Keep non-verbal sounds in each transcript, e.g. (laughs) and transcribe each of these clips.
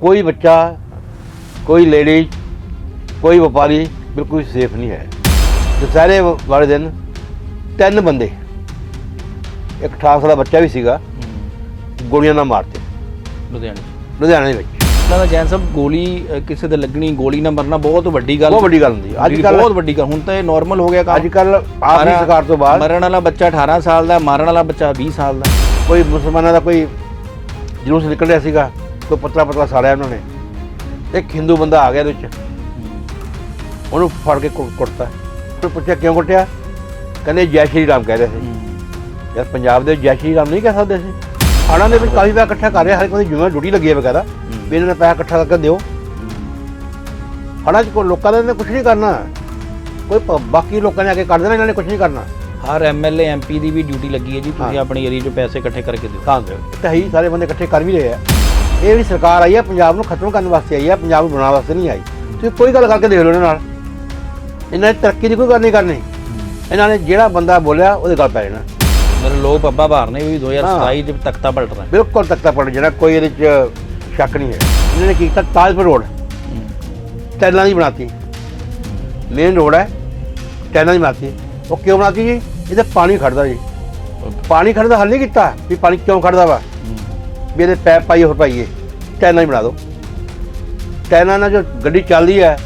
ਕੋਈ ਬੱਚਾ ਕੋਈ ਲੇਡੀ ਕੋਈ ਵਪਾਰੀ ਬਿਲਕੁਲ ਸੇਫ ਨਹੀਂ ਹੈ। ਦੁਸਹਿਰੇ ਵਾਲੇ ਦਿਨ ਤਿੰਨ ਬੰਦੇ ਇੱਕ 18 ਸਾਲਾ ਬੱਚਾ ਵੀ ਸੀਗਾ ਗੋਲੀਆਂ ਨਾਲ ਮਾਰਤੇ ਲੁਧਿਆਣੇ। ਲੁਧਿਆਣੇ ਦੇ ਵਿੱਚ ਦਾ ਜੈਨ ਸਾਹਿਬ ਗੋਲੀ ਕਿਸੇ ਦੇ ਲੱਗਣੀ ਗੋਲੀ ਨਾ ਮਰਨਾ ਬਹੁਤ ਵੱਡੀ ਗੱਲ। ਬਹੁਤ ਵੱਡੀ ਗੱਲ ਹੁੰਦੀ ਅੱਜ ਅੱਜ ਕੱਲ ਬਹੁਤ ਵੱਡੀ ਗੱਲ। ਹੁਣ ਤਾਂ ਇਹ ਨਾਰਮਲ ਹੋ ਗਿਆ ਕੰਮ। ਅੱਜ ਕੱਲ ਸਾਰਾ ਸਰਕਾਰ ਤੋਂ ਬਾਅਦ ਮਰਨ ਵਾਲਾ ਬੱਚਾ 18 ਸਾਲ ਦਾ ਮਾਰਨ ਵਾਲਾ ਬੱਚਾ 20 ਸਾਲ ਦਾ। ਕੋਈ ਮੁਸਲਮਾਨਾਂ ਦਾ ਕੋਈ ਜਲੂਸ ਨਿਕਲ ਰਿਹਾ ਸੀਗਾ। ਕੋਈ ਪਤਲਾ ਪਤਲਾ ਸਾੜਿਆ ਉਹਨਾਂ ਨੇ। ਇੱਕ ਹਿੰਦੂ ਬੰਦਾ ਆ ਗਿਆ ਇਹਦੇ ਵਿੱਚ। ਉਹਨੂੰ ਫੜ ਕੇ ਕੁ- ਕੁੱਟਤਾ। ਉਹਨੂੰ ਪੁੱਛਿਆ ਕਿਉਂ ਕੁੱਟਿਆ? ਕਹਿੰਦੇ ਜੈ ਸ਼੍ਰੀ ਰਾਮ ਕਹਿ ਰਹੇ ਸੀ। ਯਾਰ ਪੰਜਾਬ ਦੇ ਜੈ ਸ਼੍ਰੀ ਰਾਮ ਨਹੀਂ ਕਹਿ ਸਕਦੇ ਸੀ ਖਾਣਾ ਦੇ ਵਿੱਚ ਕਾਫੀ ਪੈਸਾ ਇਕੱਠਾ ਕਰ ਰਿਹਾ ਹਰ ਕੋਈ ਜਿਵੇਂ ਡਿਊਟੀ ਲੱਗੀ ਹੈ ਬਕਾਇਦਾ। ਵੀ ਇਹਨਾਂ ਨੇ ਪੈਸਾ ਇਕੱਠਾ ਕਰਕੇ ਦਿਓ। ਹਣਾ ਚ ਕੋਈ ਲੋਕਾਂ ਨੇ ਕੁਝ ਨਹੀਂ ਕਰਨਾ। ਕੋਈ ਪ- ਬਾਕੀ ਲੋਕਾਂ ਨੇ ਆ ਕੇ ਕਰ ਦੇਣਾ ਇਹਨਾਂ ਨੇ ਕੁਝ ਨਹੀਂ ਕਰਨਾ। ਹਰ ਐਮਐਲਏ ਐਮਪੀ ਦੀ ਵੀ ਡਿਊਟੀ ਲੱਗੀ ਹੈ ਜੀ ਤੁਸੀਂ ਹਾਂ। ਆਪਣੀ ਏਰੀਆ 'ਚ ਪੈਸੇ ਇਕੱਠੇ ਕਰਕੇ ਦਿਓ। ਤਾਂ ਦਿਓ ਤਾਂ ਹੀ ਸਾਰੇ ਬੰਦੇ ਇਕੱਠੇ ਕਰ ਵੀ ਰਹੇ ਆ। ਇਹ ਵੀ ਸਰਕਾਰ ਆਈ ਹੈ ਪੰਜਾਬ ਨੂੰ ਖਤਮ ਕਰਨ ਵਾਸਤੇ ਆਈ ਹੈ ਪੰਜਾਬ ਨੂੰ ਬਣਾਉਣ ਵਾਸਤੇ ਨਹੀਂ ਆਈ। ਤੁਸੀਂ ਕੋਈ ਗੱਲ ਕਰਕੇ ਦੇਖ ਲਓ ਇਹਨਾਂ ਨਾਲ। ਇਹਨਾਂ ਨੇ ਤਰੱਕੀ ਦੀ ਕੋਈ ਗੱਲ ਨਹੀਂ ਕਰਨੀ। ਇਹਨਾਂ ਨੇ ਜਿਹੜਾ ਬੰਦਾ ਬੋਲਿਆ ਉਹਦੇ ਗੱਲ ਪੈ ਜਾਣਾ। ਮੇਰੇ ਲੋਕ ਪੱਬਾ ਭਾਰ ਨੇ ਵੀ 2027 ਦੇ ਤਖਤਾ ਪਲਟਣਾ ਬਿਲਕੁਲ ਤੱਕਤਾ ਪੜ ਜਾਣਾ ਕੋਈ ਇਹਦੇ ਚ ਸ਼ੱਕ ਨਹੀਂ ਹੈ। ਇਹਨਾਂ ਨੇ ਕੀਤਾ? ਤਾਜਪੁਰ ਰੋਡ। ਟੈਲਾਂ ਦੀ ਬਣਾਤੀ। ਮੇਨ ਰੋਡ ਹੈ ਟੈਲਾਂ ਦੀ ਬਣਾਤੀ। ਉਹ ਕਿਉਂ ਬਣਾਤੀ ਜੀ? ਇਹਦੇ ਪਾਣੀ ਖੜਦਾ ਜੀ। ਪਾਣੀ ਖੜਦਾ ਹੱਲ ਨਹੀਂ ਕੀਤਾ। ਵੀ ਪਾਣੀ ਕਿਉਂ ਖੜਦਾ ਵਾ? ਵੀ ਇਹਦੇ ਪੈਪ ਪਾਈਏ ਹੋਰ ਪਾਈਏ। ਟੈਲਾਂ ਹੀ ਬਣਾ ਦਿਓ। ਟੈਲਾਂ ਨਾਲ ਜੋ ਗੱਡੀ ਚੱਲਦੀ ਹੈ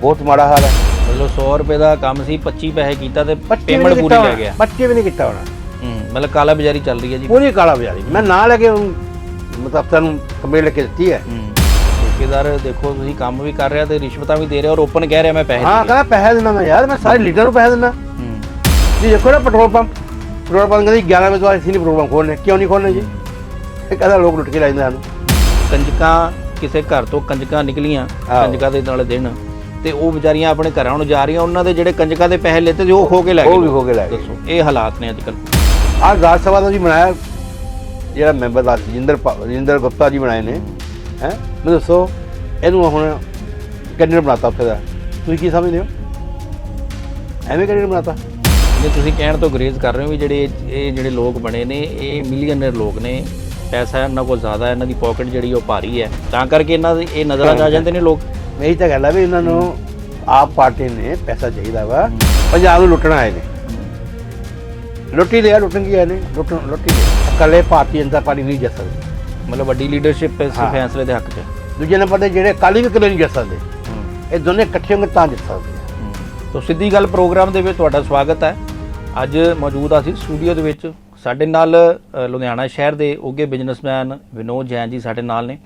ਬਹੁਤ ਮਾੜਾ ਹਾਲ ਹੈ। ਮਤਲਬ 100 ਰੁਪਏ ਦਾ ਕੰਮ ਸੀ 25 ਪੈਸੇ ਕੀਤਾ ਤੇ ਪੇਮੈਂਟ ਪੂਰੀ ਲੈ ਗਿਆ। ਬੱਚੇ ਵੀ ਨਹੀਂ ਕੀਤਾ ਹੋਣਾ। ਹੂੰ ਮਤਲਬ ਕਾਲਾ ਬਾਜ਼ਾਰੀ ਚੱਲ ਰਹੀ ਹੈ ਜੀ। ਪੂਰੀ ਕਾਲਾ ਬਾਜ਼ਾਰੀ। ਮੈਂ ਨਾਂ ਲੈ ਕੇ ਮਤਲਬ ਤੁਹਾਨੂੰ ਕੰਪਲੇਂਟ ਲਿਖ ਕੇ ਦਿੱਤੀ ਹੈ। ਠੇਕੇਦਾਰ ਦੇਖੋ ਤੁਸੀਂ ਕੰਮ ਵੀ ਕਰ ਰਿਹਾ ਤੇ ਰਿਸ਼ਵਤਾਂ ਵੀ ਦੇ ਰਿਹਾ ਔਰ ਓਪਨ ਕਹਿ ਰਿਹਾ ਮੈਂ ਪੈਸੇ ਹਾਂ ਦੇ ਕਹਿੰਦਾ ਪੈਸੇ ਦਿੰਦਾ ਮੈਂ ਯਾਰ ਮੈਂ ਸਾਰੇ ਲੀਡਰ ਨੂੰ ਪੈਸੇ ਦਿੰਦਾ। ਹੂੰ। ਜੀ ਦੇਖੋ ਨਾ ਪੈਟਰੋਲ ਪੰਪ। ਪੈਟਰੋਲ ਪੰਪ ਕਹਿੰਦੇ 11 ਵਜੇ ਤੋਂ ਅਸੀਂ ਨਹੀਂ ਪੈਟਰੋਲ ਪੰਪ ਖੋਲ੍ਹਣੇ ਕਿਉਂ ਨਹੀਂ ਖੋਲ੍ਹਣੇ ਜੀ? ਇਹ ਕਹਿੰਦਾ ਲੋਕ ਲੁੱਟ ਕੇ ਲੈ ਜਾਂਦੇ ਸਾਨੂੰ। ਕੰਜਕਾਂ ਕਿਸੇ ਘਰ ਤੋਂ ਕੰਜਕਾਂ ਨਿਕਲੀਆਂ ਆਹੋ। ਕੰਜਕਾਂ ਦੇ ਨਾਲ ਦਿਨ। ਤੇ ਉਹ ਵਿਚਾਰੀਆਂ ਆਪਣੇ ਘਰਾਂ ਨੂੰ ਜਾ ਰਹੀਆਂ ਉਹਨਾਂ ਦੇ ਜਿਹੜੇ ਕੰਜਕਾਂ ਦੇ ਪੈਸੇ ਲੈਤੇ ਸੀ ਉਹ ਖੋ ਕੇ ਲੈ ਗਏ ਉਹ ਵੀ ਖੋ ਕੇ ਲੈ ਗਏ। ਦੱਸੋ ਇਹ ਹਾਲਾਤ ਨੇ ਅੱਜ ਕੱਲ ਆਹ ਰਾਜ ਸਭਾ ਦਾ ਜੀ ਬਣਾਇਆ ਜਿਹੜਾ ਮੈਂਬਰ ਦਾ ਰਜਿੰਦਰ ਪਾ- ਰਜਿੰਦਰ ਗੁਪਤਾ ਜੀ ਬਣਾਏ ਨੇ ਹੈ? ਮੈਨੂੰ ਦੱਸੋ ਇਹਨੂੰ ਹੁਣ ਕੈਂਡੀਡੇਟ ਬਣਾਤਾ ਉੱਥੇ ਦਾ। ਤੁਸੀਂ ਕੀ ਸਮਝਦੇ ਹੋ? ਐਵੇਂ ਕੈਂਡੀਡੇਟ ਬਣਾਤਾ। ਜੇ ਤੁਸੀਂ ਕਹਿਣ ਤੋਂ ਗਰੇਜ਼ ਕਰ ਰਹੇ ਹੋ ਵੀ ਜਿਹੜੇ ਇਹ ਜਿਹੜੇ ਲੋਕ ਬਣੇ ਨੇ ਇਹ ਮਿਲੀਅਨਰ ਲੋਕ ਨੇ ਪੈਸਾ ਇਹਨਾਂ ਕੋਲ ਜ਼ਿਆਦਾ ਹੈ ਇਹਨਾਂ ਦੀ ਪਾਕਟ ਜਿਹੜੀ ਉਹ ਭਾਰੀ ਹੈ। ਤਾਂ ਕਰਕੇ ਇਹਨਾਂ ਦੇ ਇਹ ਨਜ਼ਰਾਂ 'ਚ ਆ ਜਾਂਦੇ ਨੇ ਲੋਕ। ਇਹੀ ਤਾਂ ਗੱਲ ਹੈ ਵੀ ਇਹਨਾਂ ਨੂੰ ਆਪ ਪਾਰਟੀ ਨੇ ਪੈਸਾ ਚਾਹੀਦਾ ਵਾ। ਪੰਜਾਬ ਨੂੰ ਲੁੱਟਣਾ ਆਏ ਨੇ। ਲੁੱਟੀ ਲਿਆ ਲੁੱਟਣ ਕੀ ਆਏ ਨੇ। ਲੁੱਟਣ ਲੁੱਟੀ ਲਿਆ। ਇਕੱਲੇ ਭਾਰਤੀ ਜਨਤਾ ਪਾਰਟੀ ਨਹੀਂ ਜਿੱਤ ਸਕਦੀ। ਮਤਲਬ ਵੱਡੀ ਲੀਡਰਸ਼ਿਪ ਇਸ ਹਾਂ। ਫੈਸਲੇ ਦੇ ਹੱਕ 'ਚ। ਹੈ। ਦੂਜੇ ਨੰਬਰ ਤੇ ਜਿਹੜੇ ਕਾਲੀ ਵੀ ਇਕੱਲੇ ਨਹੀਂ ਜਿੱਤ ਸਕਦੇ। ਇਹ ਦੋਨੇ ਇਕੱਠੇ ਹੋਣਗੇ ਤਾਂ ਜਿੱਤ ਸਕਦੇ ਆ। ਤੋ ਸਿੱਧੀ ਗੱਲ ਪ੍ਰੋਗਰਾਮ ਦੇ ਵਿੱਚ ਤੁਹਾਡਾ ਸਵਾਗਤ ਹੈ। ਅੱਜ ਮੌਜੂਦ ਆ ਸੀ ਸਟੂਡੀਓ ਦੇ ਵਿੱਚ ਸਾਡੇ ਨਾਲ ਲੁਧਿਆਣਾ ਸ਼ਹਿਰ ਦੇ ਉੱਗੇ ਬਿਜ਼ਨਸਮੈਨ ਵਿਨੋਦ ਜੈਨ ਜੀ ਸਾਡੇ ਨਾਲ ਨੇ।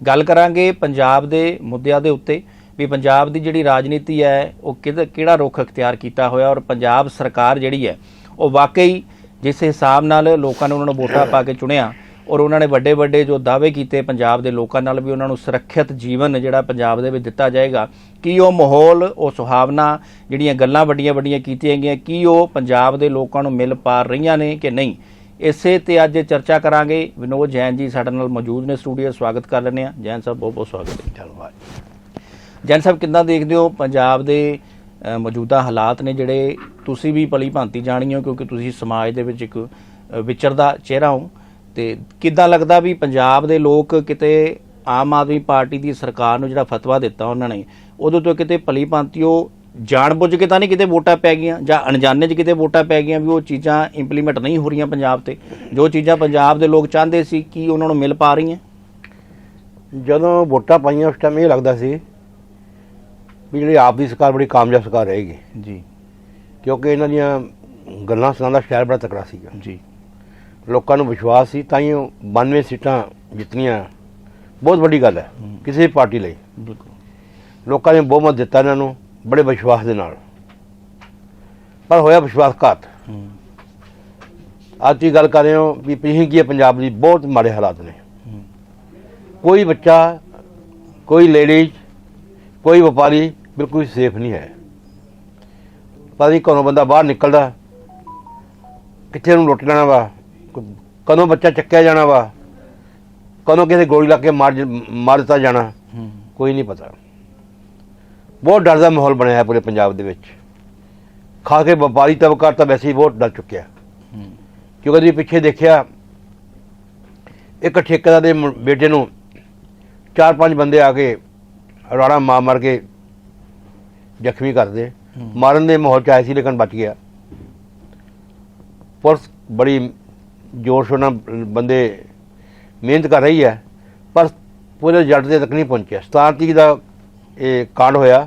ਗੱਲ ਕਰਾਂਗੇ ਪੰਜਾਬ ਦੇ ਮੁੱਦਿਆਂ ਦੇ ਉੱਤੇ, ਵੀ ਪੰਜਾਬ ਦੀ ਜਿਹੜੀ ਰਾਜਨੀਤੀ ਹੈ, ਉਹ ਕਿਹਦਾ ਕਿਹੜਾ ਰੁਖ ਅਖਤਿਆਰ ਕੀਤਾ ਹੋਇਆ ਔਰ ਪੰਜਾਬ ਸਰਕਾਰ ਜਿਹੜੀ ਹੈ, ਉਹ ਵਾਕਈ ਜਿਸ ਹਿਸਾਬ ਨਾਲ ਲੋਕਾਂ ਨੇ ਉਹਨਾਂ ਨੂੰ ਵੋਟਾਂ ਪਾ ਕੇ ਚੁਣਿਆ ਔਰ ਉਹਨਾਂ ਨੇ ਵੱਡੇ ਵੱਡੇ ਜੋ ਦਾਅਵੇ ਕੀਤੇ ਪੰਜਾਬ ਦੇ ਲੋਕਾਂ ਨਾਲ ਵੀ ਉਹਨਾਂ ਨੂੰ ਸੁਰੱਖਿਅਤ ਜੀਵਨ ਜਿਹੜਾ ਪੰਜਾਬ ਦੇ ਵਿੱਚ ਦਿੱਤਾ ਜਾਏਗਾ ਕੀ ਉਹ ਮਾਹੌਲ ਉਹ ਸੁਹਾਵਨਾ ਜਿਹੜੀਆਂ ਗੱਲਾਂ ਵੱਡੀਆਂ ਵੱਡੀਆਂ ਕੀਤੀਆਂ ਗਈਆਂ ਕੀ ਉਹ ਪੰਜਾਬ ਦੇ ਲੋਕਾਂ ਨੂੰ ਮਿਲ ਪਾ ਰਹੀਆਂ ਨੇ ਕਿ ਨਹੀਂ? ਇਸੇ ਤੇ ਅੱਜ ਚਰਚਾ ਕਰਾਂਗੇ। ਵਿਨੋਦ ਜੈਨ ਜੀ ਸਾਡੇ ਨਾਲ ਮੌਜੂਦ ਨੇ ਸਟੂਡੀਓ ਸਵਾਗਤ ਕਰ ਲੈਂਦੇ ਆ ਜੈਨ ਸਾਹਿਬ ਬਹੁਤ ਬਹੁਤ ਸਵਾਗਤ ਹੈ। ਬਾਈ ਜੈਨ ਸਾਹਿਬ ਕਿੱਦਾਂ ਦੇਖਦੇ ਹੋ ਪੰਜਾਬ ਦੇ ਮੌਜੂਦਾ ਹਾਲਾਤ ਨੇ ਜਿਹੜੇ ਤੁਸੀਂ ਵੀ ਭਲੀ ਭਾਂਤੀ ਜਾਣੀ ਹੋ ਕਿਉਂਕਿ ਤੁਸੀਂ ਸਮਾਜ ਦੇ ਵਿੱਚ ਇੱਕ ਵਿਚਰਦਾ ਚਿਹਰਾ ਹੋ। ਤੇ ਕਿੱਦਾਂ ਲੱਗਦਾ ਵੀ ਪੰਜਾਬ ਦੇ ਲੋਕ ਕਿਤੇ ਆਮ ਆਦਮੀ ਪਾਰਟੀ ਦੀ ਸਰਕਾਰ ਨੂੰ ਜਿਹੜਾ ਫਤਵਾ ਦਿੱਤਾ ਉਹਨਾਂ ਨੇ ਉਦੋਂ ਤੋਂ ਕਿਤੇ ਭਲੀ ਭਾਂਤੀ ਉਹ ਜਾਣਬੁੱਝ ਕੇ ਤਾਂ ਨਹੀਂ ਕਿਤੇ ਵੋਟਾਂ ਪੈ ਗਈਆਂ ਜਾਂ ਅਣਜਾਣੇ 'ਚ ਕਿਤੇ ਵੋਟਾਂ ਪੈ ਗਈਆਂ ਵੀ ਉਹ ਚੀਜ਼ਾਂ ਇੰਪਲੀਮੈਂਟ ਨਹੀਂ ਹੋ ਰਹੀਆਂ ਪੰਜਾਬ ਤੇ? ਜੋ ਚੀਜ਼ਾਂ ਪੰਜਾਬ ਦੇ ਲੋਕ ਚਾਹੁੰਦੇ ਸੀ ਕੀ ਉਹਨਾਂ ਨੂੰ ਮਿਲ ਪਾ ਰਹੀਆਂ? ਜਦੋਂ ਵੋਟਾਂ ਪਾਈਆਂ ਉਸ ਟਾਈਮ ਇਹ ਲੱਗਦਾ ਸੀ ਵੀ ਜਿਹੜੀ ਆਪ ਦੀ ਸਰਕਾਰ ਬੜੀ ਕਾਮਯਾਬ ਸਰਕਾਰ ਰਹੇਗੀ। ਜੀ। ਕਿਉਂਕਿ ਇਹਨਾਂ ਦੀਆਂ ਗੱਲਾਂ ਸੁਣਾਉਣ ਦਾ ਸ਼ਹਿਰ ਬੜਾ ਤਕੜਾ ਸੀਗਾ। ਜੀ। ਲੋਕਾਂ ਨੂੰ ਵਿਸ਼ਵਾਸ ਸੀ ਤਾਂ ਹੀ ਉਹ 92 ਸੀਟਾਂ ਜਿੱਤਣੀਆਂ ਬਹੁਤ ਵੱਡੀ ਗੱਲ ਹੈ ਕਿਸੇ ਪਾਰਟੀ ਲਈ। ਬਿਲਕੁਲ। ਲੋਕਾਂ ਨੇ ਬਹੁਮਤ ਦਿੱਤਾ ਇਹਨਾਂ ਨੂੰ ਬੜੇ ਵਿਸ਼ਵਾਸ ਦੇ ਨਾਲ। ਪਰ ਹੋਇਆ ਵਿਸ਼ਵਾਸਘਾਤ। ਹੂੰ। ਅੱਜ ਦੀ ਗੱਲ ਕਰ ਰਹੇ ਹੋ ਵੀ ਪਿਛਲੀ ਕੀ ਪੰਜਾਬ ਦੀ ਬਹੁਤ ਮਾੜੇ ਹਾਲਾਤ ਨੇ। ਕੋਈ ਬੱਚਾ ਕੋਈ ਲੇਡੀ ਕੋਈ ਵਪਾਰੀ ਬਿਲਕੁਲ ਸੇਫ ਨਹੀਂ ਹੈ। ਪਤਾ ਨਹੀਂ ਕਦੋਂ ਬੰਦਾ ਬਾਹਰ ਨਿਕਲਦਾ ਕਿੱਥੇ ਨੂੰ ਲੁੱਟ ਲੈਣਾ ਵਾ ਕ- ਕਦੋਂ ਬੱਚਾ ਚੱਕਿਆ ਜਾਣਾ ਵਾ? ਕਦੋਂ ਕਿਸੇ ਗੋਲੀ ਲਾ ਕੇ ਮਾਰ ਜ- ਮਾਰ ਦਿੱਤਾ ਜਾਣਾ? ਹੂੰ। ਕੋਈ ਨਹੀਂ ਪਤਾ। ਬਹੁਤ ਡਰ ਦਾ ਮਾਹੌਲ ਬਣਿਆ ਹੈ ਪੂਰੇ ਪੰਜਾਬ ਦੇ ਵਿੱਚ। ਖਾਸ ਕੇ ਵਪਾਰੀ ਤਬਕਾ ਤਾਂ ਵੈਸੇ ਹੀ ਬਹੁਤ ਡਰ ਚੁੱਕਿਆ। ਹੂੰ। ਕਿਉਂਕਿ ਤੁਸੀਂ ਪਿੱਛੇ ਦੇਖਿਆ ਇੱਕ ਠੇਕੇਦਾਰ ਦੇ ਮੁੰ- ਬੇਟੇ ਨੂੰ ਚਾਰ ਪੰਜ ਬੰਦੇ ਆ ਕੇ ਰਾਣਾ ਮਾਰ ਮਾਰ ਕੇ ਜ਼ਖਮੀ ਕਰਦੇ ਮਾਰਨ ਦੇ ਮਾਹੌਲ ਚ ਆਏ ਸੀ ਲੇਕਿਨ ਬਚ ਗਿਆ। ਪੁਲਿਸ ਬੜੀ ਜ਼ੋਰ ਸ਼ੋਰ ਨਾਲ ਬੰਦੇ ਮਿਹਨਤ ਕਰ ਰਹੀ ਹੈ, ਪਰ ਪੂਰੇ ਜੱਟ ਦੇ ਤੱਕ ਨਹੀਂ ਪਹੁੰਚਿਆ। 17 ਤਰੀਕ ਦਾ ਇਹ ਕਾਂਡ ਹੋਇਆ।